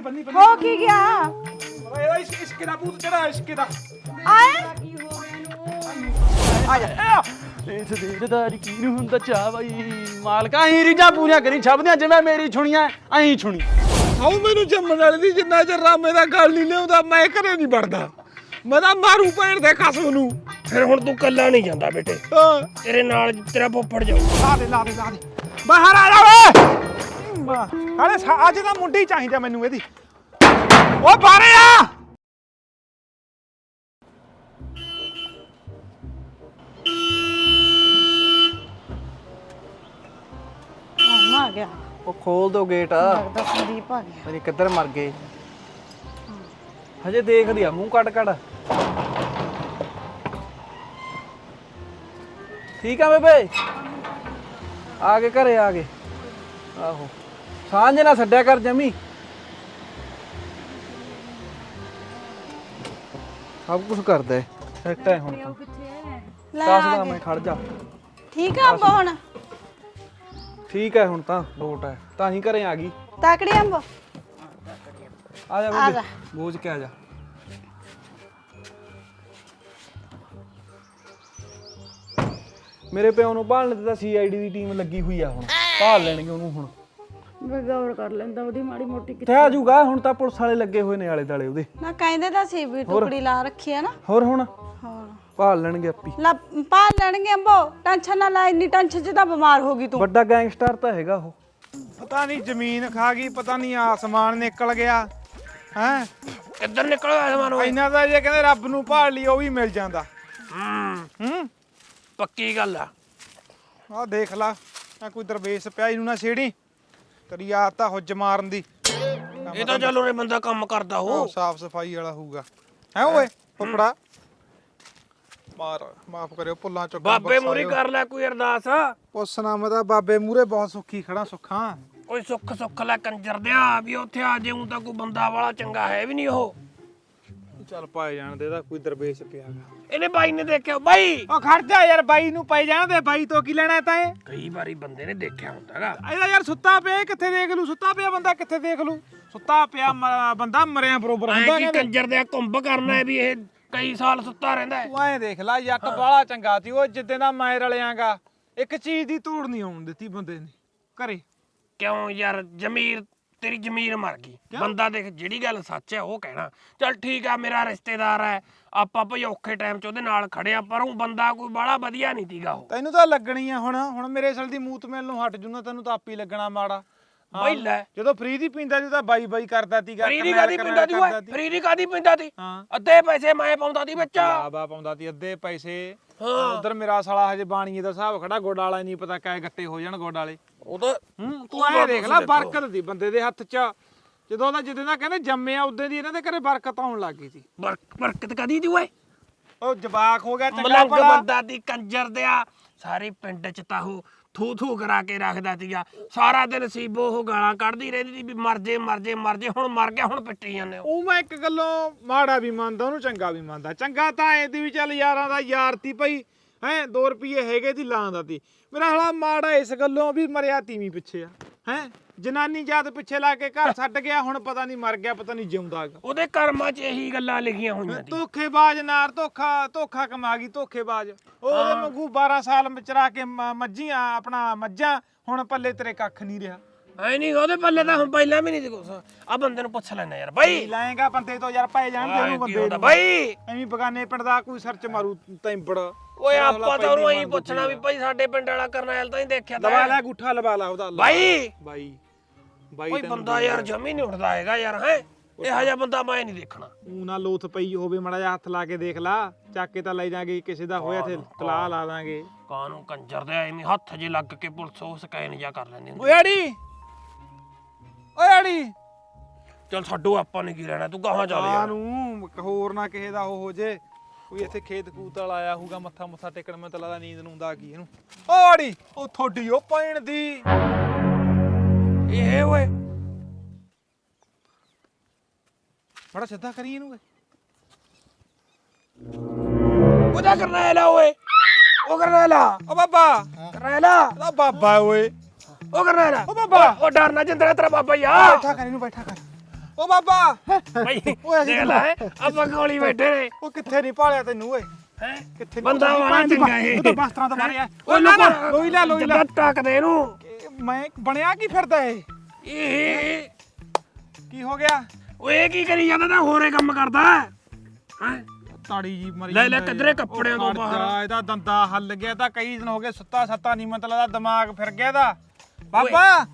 ਬੰਨੀ ਬੰਨੀ। ਹੋ ਕੀ ਗਿਆ? ਇਹਦਾ ਇਸ਼ਕ ਇਸ਼ਕ ਦਾ ਭੂਤ ਚੜਾ ਇਸ਼ਕ ਦਾ ਆਏ। ਆ ਜਾ। ਇਸ ਦੇਰਦਾਰੀ ਕਿਨੂੰ ਹੁੰਦਾ ਚਾ ਬਈ ਮਾਲਕਾ ਹੀ ਰੀਜਾਂ ਪੂਰੀਆਂ ਕਰੀ ਛਬਦੀਆਂ ਜਿਵੇਂ ਮੇਰੀ ਛੁਣੀਆਂ ਐਂ ਛੁਣੀ। ਹਾਉ ਮੈਨੂੰ ਜੰਮਣ ਵਾਲੀ ਦੀ ਜਿੰਨਾ ਚਿਰ ਰਾਮੇ ਦਾ ਗੱਲ ਨਹੀਂ ਲਿਆਉਂਦਾ ਮੈਂ ਘਰੇ ਨਹੀਂ ਵੜਦਾ। ਮੈਂ ਤਾਂ ਮਾਰੂ ਭੈਣ ਦੇ ਕਸਮ ਨੂੰ। ਫਿਰ ਹੁਣ ਤੂੰ ਕੱਲਾ ਨਹੀਂ ਜਾਂਦਾ ਬੇਟੇ। ਹਾਂ। ਤੇਰੇ ਨਾਲ ਤੇਰਾ ਫੁੱਫੜ ਜਾਊ। ਲਾ ਦੇ ਲਾ ਦੇ ਲਾ ਦੇ। ਬਾਹਰ ਆ ਜਾ ਓਏ! ਹਾਲੇ ਅੱਜ ਤਾਂ ਮੁੰਡੀ ਚਾਹੀਦਾ ਮੈਨੂੰ ਇਹਦੀ। ਓ ਬਾਰੇ ਆ! ਮਾਮਾ ਆ ਗਿਆ। ਉਹ ਖੋਲ ਦੋ ਗੇਟ ਲੱਗਦਾ ਸੰਦੀਪ ਆ ਗਿਆ। ਮੇਰੀ ਕਿੱਧਰ ਮਰ ਗਏ। ਹਜੇ ਦੇਖਦੀ ਆ ਮੂੰਹ ਕੱਢ ਕੱਢ। ਠੀਕ ਆ ਬੇਬੇ? ਆ ਕੇ ਘਰੇ ਆ ਗਏ। ਆਹੋ। ਸਾਂਝ ਨਾ ਛੱਡਿਆ ਕਰ ਜਮੀ। ਸਭ ਕੁਝ ਕਰਦਾ ਹੈ ਸੈੱਟ ਹੈ ਹੁਣ ਤਾਂ। ਲੈ ਦੱਸ ਦਾ ਮੈਂ ਖੜ ਜਾ। ਠੀਕ ਆ ਅੰਬ ਹੁਣ? ਠੀਕ ਹੈ ਹੁਣ ਤਾਂ ਲੋਟ ਹੈ ਤਾਂ ਹੀ ਘਰੇ ਆ ਗਈ। ਤਾਕੜੀ ਅੰਬ। ਆ ਜਾ ਆ ਬੇਬੇ ਜਾ। ਬੋਝ ਕੇ ਆ ਜਾ। ਮੇਰੇ ਪਿਓ ਨੂੰ ਭਾਲਣ ਤੇ ਤਾਂ ਸੀਆਈਡੀ ਦੀ ਟੀਮ ਲੱਗੀ ਹੋਈ ਆ ਹੁਣ। ਭਾਲ ਲੈਣਗੇ ਉਹਨੂੰ ਹੁਣ। ਬਗੌਰ ਕਰ ਲੈਂਦਾ ਉਹਦੀ ਮਾੜੀ ਮੋਟੀ ਕਿੱਥੇ। ਆ ਜਾਊਗਾ ਹੁਣ ਤਾਂ ਪੁਲਿਸ ਵਾਲੇ ਲੱਗੇ ਹੋਏ ਨੇ ਆਲੇ ਦਾਲੇ ਉਹਦੇ। ਨਾ ਕਹਿੰਦੇ ਤਾਂ ਸੀ ਵੀ ਟੁਕੜੀ ਲਾ ਰੱਖੀ ਆ ਨਾ। ਹੋਰ ਹੁਣ? ਹੋਰ। ਭਾਲ ਲੈਣਗੇ ਆਪੀ। ਲਾ ਪਾ ਲੈਣਗੇ ਅੰਬੋ ਟੈਨਸ਼ਨ ਨਾ ਲੈ ਇੰਨੀ ਟੈਨਸ਼ਨ ਚ ਤਾਂ ਬਿਮਾਰ ਹੋ ਗਈ ਤੂੰ। ਵੱਡਾ ਗੈਂਗਸਟਰ ਤਾਂ ਹੈਗਾ ਉਹ। ਪਤਾ ਨਹੀਂ ਜ਼ਮੀਨ ਖਾ ਗਈ ਪਤਾ ਨਹੀਂ ਆਸਮਾਨ ਨਿਕਲ ਗਿਆ ਹੈ? ਕਿੱਧਰ ਨਿਕਲ ਆਇਆ ਸਮਾਨ ਓਏ ਇੰਨਾ ਤਾਂ ਜੇ ਕਹਿੰਦੇ ਰੱਬ ਨੂੰ ਭਾਲ ਲਈ ਉਹ ਵੀ ਮਿਲ ਜਾਂਦਾ। ਹੂੰ। ਹੂੰ? ਪੱਕੀ ਗੱਲ ਆ। ਆਹ ਦੇਖ ਲਾ ਆ ਕੋਈ ਦਰਵੇਸ਼ ਪਿਆ ਇਹਨੂੰ ਨਾ ਛੇੜੀ। ਤੇਰੀ ਆਦਤ ਆ ਹੁੱਜ ਮਾਰਨ ਦੀ। ਇਹ ਤਾਂ ਚੱਲ ਉਹਨੇ ਬੰਦਾ ਕੰਮ ਕਰਦਾ ਹੋ ਸਾਫ਼ ਸਫ਼ਾਈ ਵਾਲਾ ਹੋਊਗਾ। ਹੈ ਓਏ ਫੁੱਫੜਾ? ਮਾਰ ਮਾਫ ਕਰਿਓ ਭੁੱਲਾਂ ਚੁੱਕਾਂ ਬਾਬੇ ਮੂਰੀ ਕਰ ਲੈ ਕੋਈ ਅਰਦਾਸ। ਪੁੱਛਣਾ ਮੈਂ ਤਾਂ ਬਾਬੇ ਮੂਰੇ ਬਹੁਤ ਸੁੱਖੀ ਖੜਾ ਸੁੱਖਾਂ। ਕੋਈ ਸੁੱਖ ਸੁੱਖ ਲੈ ਕੰਜਰ ਦਿਆ ਵੀ ਉੱਥੇ ਆ ਜੇ ਤਾਂ ਕੋਈ ਬੰਦਾ ਵਾਲਾ ਚੰਗਾ ਹੈ ਵੀ ਨਹੀਂ ਉਹ। ਚੱਲ ਪਾਏ ਜਾਣ ਦੇ ਇਹਦਾ ਕੋਈ ਦਰਵੇਸ਼ ਪਿਆਗਾ ਇਹਨੇ ਬਾਈ ਨੇ ਦੇਖਿਆ ਬਾਈ! ਉਹ ਖੜ ਜਾ ਯਾਰ ਬਾਈ ਨੂੰ ਪੈ ਜਾਣ ਦੇ ਬਾਈ ਤੋਂ ਕੀ ਲੈਣਾ ਤਾਂ ਇਹ? ਕਈ ਵਾਰੀ ਬੰਦੇ ਨੇ ਦੇਖਿਆ ਹੁੰਦਾਗਾ ਇਹਦਾ ਯਾਰ ਸੁੱਤਾ ਪਿਆ ਇਹ ਕਿੱਥੇ ਦੇਖ ਲੂ? ਸੁੱਤਾ ਪਿਆ ਬੰਦਾ ਕਿੱਥੇ ਦੇਖ ਲੂ? ਸੁੱਤਾ ਪਿਆ ਮ- ਬੰਦਾ ਮਰਿਆ ਬਰੋਬਰ ਐ ਹੁੰਦਾ ਕੀ ਕਹਿੰਦੇ। ਕੰਜਰ ਦਿਆ ਕੁੰਭ ਕਰਨਾ ਹੈ ਵੀ ਇਹ ਕਈ ਸਾਲ ਸੁੱਤਾ ਰਹਿੰਦਾ ਹੈ। ਤੂੰ ਐਂ ਦੇਖ ਲੈ ਜੱਟ ਬਾਲਾ ਚੰਗਾ ਸੀ ਉਹ ਜਿੱਦੇ ਦਾ ਮੈਂ ਰਲਿਆਂਗਾ ਇੱਕ ਚੀਜ਼ ਦੀ ਧੂੜ ਨਹੀਂ ਆਉਣ ਦਿੱਤੀ ਬੰਦੇ ਨੇ ਘਰੇ। ਕਿਉਂ ਯਾਰ ਜ਼ਮੀਰ ਤੇਰੀ ਜ਼ਮੀਰ ਮਰ ਗਈ। ਬੰਦਾ ਦੇਖ ਜਿਹੜੀ ਗੱਲ ਸੱਚ ਹੈ ਉਹ ਕਹਿਣਾ। ਚੱਲ ਠੀਕ ਆ ਮੇਰਾ ਰਿਸ਼ਤੇਦਾਰ ਹੈ। ਆਪਾਂ ਭਈ ਔਖੇ ਟਾਈਮ 'ਚ ਉਹਦੇ ਨਾਲ ਖੜਿਆ ਪਰ ਉਹ ਬੰਦਾ ਕੋਈ ਬਾਹਲਾ ਵਧੀਆ ਨਹੀਂ ਤੀਗਾ ਉਹ। ਤੈਨੂੰ ਤਾਂ ਲੱਗਣੀ ਆ ਹੁਣ ਹੁਣ ਮੇਰੇ ਅਸਲ ਦੀ ਮੂਤ ਮਿਲ ਨੂੰ ਹਟ ਜੂ ਨਾ ਤੈਨੂੰ ਤਾਂ ਆਪੀ ਲੱਗਣਾ ਮਾੜਾ। ਹਾਂ, ਬਈ ਲੈ। ਜਦੋਂ ਫਰੀ ਦੀ ਪੀਂਦਾ ਸੀ ਤਾਂ ਬਾਈ ਬਾਈ ਕਰਦਾ ਸੀਗਾ ਫਰੀ ਦੀ ਕਾਦੀ ਪਿੰਦਾ ਦੀ ਓਏ। ਫਰੀ ਦੀ ਕਾਦੀ ਪਿੰਦਾ ਦੀ ਹਾਂ। ਅੱਧੇ ਪੈਸੇ ਮੈਂ ਪਾਉਂਦਾ ਦੀ ਵਿੱਚ। ਬਾਬਾ ਪਾਉਂਦਾ ਸੀ ਅੱਧੇ ਪੈਸੇ। ਉਧਰ ਮੇਰਾ ਸਾਲਾ ਹਜੇ ਬਾਣੀਏ ਦਾ ਹਿਸਾਬ ਖੜਾ ਗੋਡ ਵਾਲਾ ਨਹੀਂ ਪਤਾ ਕਾਏ ਗੱਟੇ ਹੋ ਜਾਣ ਗੋਡ ਵਾਲੇ। ਉਹ ਤਾਂ ਹੂੰ ਤੂੰ ਐ ਦੇਖ ਲੈ ਬਰਕਤ ਦੀ ਬੰਦੇ ਦੇ ਹੱਥ 'ਚ। ਜਦੋਂ ਉਹਦਾ ਜਿੱਦੇ ਦਾ ਕਹਿੰਦੇ ਜੰਮਿਆ ਉਦੋਂ ਦੀ ਇਹਨਾਂ ਦੇ ਘਰੇ ਬਰਕਤ ਆਉਣ ਲੱਗ ਗਈ ਸੀ। ਬਰਕ- ਬਰਕਤ ਕਾਦੀ ਦੀ ਓਏ? ਉਹ ਜਵਾਕ ਹੋ ਗਿਆ ਚੰਗਾ ਮਲੰਗ ਭਲਾ। ਬੰਦਾ ਦੀ ਕੰਜਰ ਦਿਆ। ਸਾਰੇ ਪਿੰਡ 'ਚ ਤਾਂ ਉਹ ਥੂ ਥੂ ਕਰਾ ਕੇ ਰੱਖਦਾ ਸੀਗਾ। ਸਾਰਾ ਦਿਨ ਸੀਬੋ ਉਹ ਗਾਲਾਂ ਕੱਢਦੀ ਰਹਿੰਦੀ ਸੀ ਵੀ ਮਰ ਜੇ ਮਰ ਜੇ ਮਰ ਜੇ ਹੁਣ ਮਰ ਗਿਆ ਹੁਣ ਪਿੱਟੀ ਜਾਂਦੇ ਹੋ। ਉਹ ਮੈਂ ਇੱਕ ਗੱਲੋਂ ਮਾੜਾ ਵੀ ਮੰਨਦਾ ਉਹਨੂੰ ਚੰਗਾ ਵੀ ਮੰਨਦਾ। ਚੰਗਾ ਤਾਂ ਐ ਦੀ ਵੀ ਚੱਲ ਯਾਰਾਂ ਦਾ ਯਾਰ ਤੀ ਭਈ ਹੈ 2 ਰੁਪਏ ਹੈਗੇ ਦੀ ਲਾਂਦਾ ਤੀ। ਮੇਰਾ ਹਲਾ ਮਾੜਾ ਇਸ ਗੱਲੋਂ ਵੀ ਮਰਿਆ ਤੀਵੀਂ ਪਿੱਛੇ ਆ ਹੈ? ਜਨਾਨੀ ਜਾਤ ਪਿੱਛੇ ਲਾ ਕੇ ਘਰ ਛੱਡ ਗਿਆ ਹੁਣ ਪਤਾ ਨਹੀਂ ਮਰ ਗਿਆ ਪਤਾ ਨਹੀਂ ਜਿਉਂਦਾ ਗਾ ਉਹਦੇ ਕਰਮਾਂ 'ਚ ਇਹੀ ਗੱਲਾਂ ਲਿਖੀਆਂ ਹੋਈਆਂ ਸੀ ਧੋਖੇਬਾਜ਼ ਨਾਰ ਧੋਖਾ ਧੋਖਾ ਕਮਾ ਗਈ ਧੋਖੇਬਾਜ਼। ਉਹ ਉਹਦੇ ਵਾਂਗੂ 12 ਸਾਲ ਵਿਚਰਾ ਕੇ ਮ- ਮੱਝੀਆਂ ਆਪਣਾ ਮੱਝਾਂ ਹੁਣ ਪੱਲੇ ਤੇਰੇ ਕੱਖ ਨਹੀਂ ਰਿਹਾ। ਐ ਨਹੀਂ ਉਹਦੇ ਪੱਲੇ ਤਾਂ ਹੁਣ ਪਹਿਲਾਂ ਵੀ ਨਹੀਂ ਸੀ ਕੁਛ। ਆ ਬੰਦੇ ਨੂੰ ਪੁੱਛ ਲੈਣਾ ਯਾਰ ਬਾਈ। ਲਾਏਗਾ ਬੰਦੇ ਤੋਂ ਯਾਰ ਪੈ ਜਾਣ ਦੇ ਉਹਨੂੰ ਬੰਦੇ ਨੂੰ। ਬਾਈ। ਐਵੇਂ ਬਗਾਨੇ ਪਿੰਡ ਦਾ ਕੋਈ ਸਰਚ ਮਾਰੂ ਤੈਂਬੜ। ਓਏ ਆਪਾਂ ਤਾਂ ਉਹਨੂੰ ਐਂ ਪੁੱਛਣਾ ਵੀ ਭਾਈ ਸਾਡੇ ਪਿੰਡ ਵਾਲਾ ਕਰਨੈਲ ਤਾਂ ਹੀ ਦੇਖਿਆ ਤਾਂ ਲਵਾ ਲੈ ਗੁੱਠਾ ਲਵਾ ਲਾ ਉਹਦਾ। ਬਾਈ। ਬਾਈ। ਬਾਈ ਕੋਈ ਬੰਦਾ ਯਾਰ ਜਮੀ ਨਹੀਂ ਉੱਠਦਾ ਹੈਗਾ ਯਾਰ ਹੈ। ਇਹੋ ਜਿਹਾ ਬੰਦਾ ਮੈਂ ਨਹੀਂ ਦੇਖਣਾ। ਊਂ ਨਾ ਲੋਥ ਪਈ ਹੋਵੇ ਮੜਾ ਜਿਹਾ ਹੱਥ ਲਾ ਕੇ ਦੇਖ ਲਾ। ਚੱਕ ਕੇ ਤਾਂ ਲੈ ਜਾਗੇ ਕਿਸੇ ਦਾ ਹੋਇਆ ਤੇ ਤਲਾ ਲਾ ਦਾਂਗੇ। ਕਾਨੂੰ ਕੰਜਰ ਦੇ ਐਵੇਂ ਹੱਥ ਜੇ ਲੱਗ ਕੇ ਪੁਲਿਸ ਉਹ ਸਕੈਨ ਜਾ ਕਰ ਲੈਂਦੀ ਹੁੰਦੀ। ਓਏ ਆੜੀ! ਓਏ ਆੜੀ ਚਲ ਛੱਡੋ ਆਪਾਂ ਨੇ ਕੀ ਲੈਣਾ ਤੂੰ ਗਾਹਾਂ ਚੱਲ ਯਾਰ। ਨੂੰ ਹੋਰ ਨਾ ਕਿਸੇ ਦਾ ਉਹ ਹੋ ਜੇ। ਕੋਈ ਇੱਥੇ ਖੇਤ ਖੂਤ ਵਾਲਾ ਆਇਆ ਹੋਊਗਾ ਮੱਥਾ ਮੁੱਥਾ ਟੇਕਣ ਮੈਂ ਤਾਂ ਲੱਗਦਾ ਨੀਂਦ ਨੂੰ ਦਾ ਕੀ ਇਹਨੂੰ। ਓ ਆੜੀ ਉਹ ਥੋੜੀ ਉਹ ਪੈਣ ਦੀ। ਇਹ ਓਏ। ਬੜਾ ਸਿੱਧਾ ਕਰੀ ਇਹਨੂੰ ਓਏ। ਉਹਦਾ ਕਰਨੈਲ ਆ ਓਏ। ਉਹ ਕਰਨੈਲ। ਆ ਓ ਬਾਬਾ। ਕਰਨੈਲ। ਆ ਦਾ ਬਾਬਾ ਓਏ। ਉਹ ਕਰਨੈਲ ਆ ਓ ਬਾਬਾ। ਉਹ ਡਰਨਾ ਜਿੰਦਰਾ ਤੇਰਾ ਬਾਬਾ ਆ। ਬੈਠਾ ਕਰ ਇਹਨੂੰ ਬੈਠਾ ਕਰ। ਓ ਬਾਬਾ। ਭਾਈ ਓਏ ਦੇਖ ਲੈ ਆਪਾਂ ਕੋਲੀ ਬੈਠੇ ਨੇ। ਉਹ ਕਿੱਥੇ ਨਹੀਂ ਭਾਲਿਆ ਤੈਨੂੰ ਓਏ। ਹੈ? ਕਿੱਥੇ ਨੀ ਬੰਦਾ ਭਾਲਿਆ? ਵਾਲਾ ਭੈਣ ਦੀ ਚੰਗਾ ਇਹ। ਉਹ ਤਾਂ ਬਸਤਰਾਂ ਤੋਂ ਮਾਰਿਆ। ਓਏ ਓਏ ਨਾ ਨਾ ਲੋਕਾਂ- ਲੋਈ ਲੈ ਲੋਈ ਲੈ। ਜਿੱਦਾਂ ਟੱਕਦੇ ਇਹਨੂੰ। ਇਹ ਮੈਂ ਬਣਿਆ ਕੀ ਫਿਰਦਾ ਇਹ? ਇਹ ਕੀ ਹੋ ਗਿਆ? ਓਏ ਕੀ ਕਰੀ ਜਾਂਦਾ ਤਾਂ ਹੋਰੇ ਕੰਮ ਕਰਦਾ? ਹੈ? ਤਾੜੀ ਜੀ ਮਰੀ ਲੈ ਲੈ ਜਾਂਦਾ ਕਿੱਧਰੇ ਯਾਰ। ਕੱਪੜਿਆਂ ਉਹ ਤੋਂ ਖੜ ਬਾਹਰ। ਜਾ, ਇਹਦਾ ਦੰਦਾ ਹੱਲ ਗਿਆ ਤਾਂ ਕਈ ਦਿਨ ਹੋ ਗਏ ਸੁੱਤਾ ਸੱਤਾ ਨਹੀਂ ਮਤਲਬ ਦਾ ਦਿਮਾਗ ਫਿਰ ਗਿਆ ਬਾਬਾ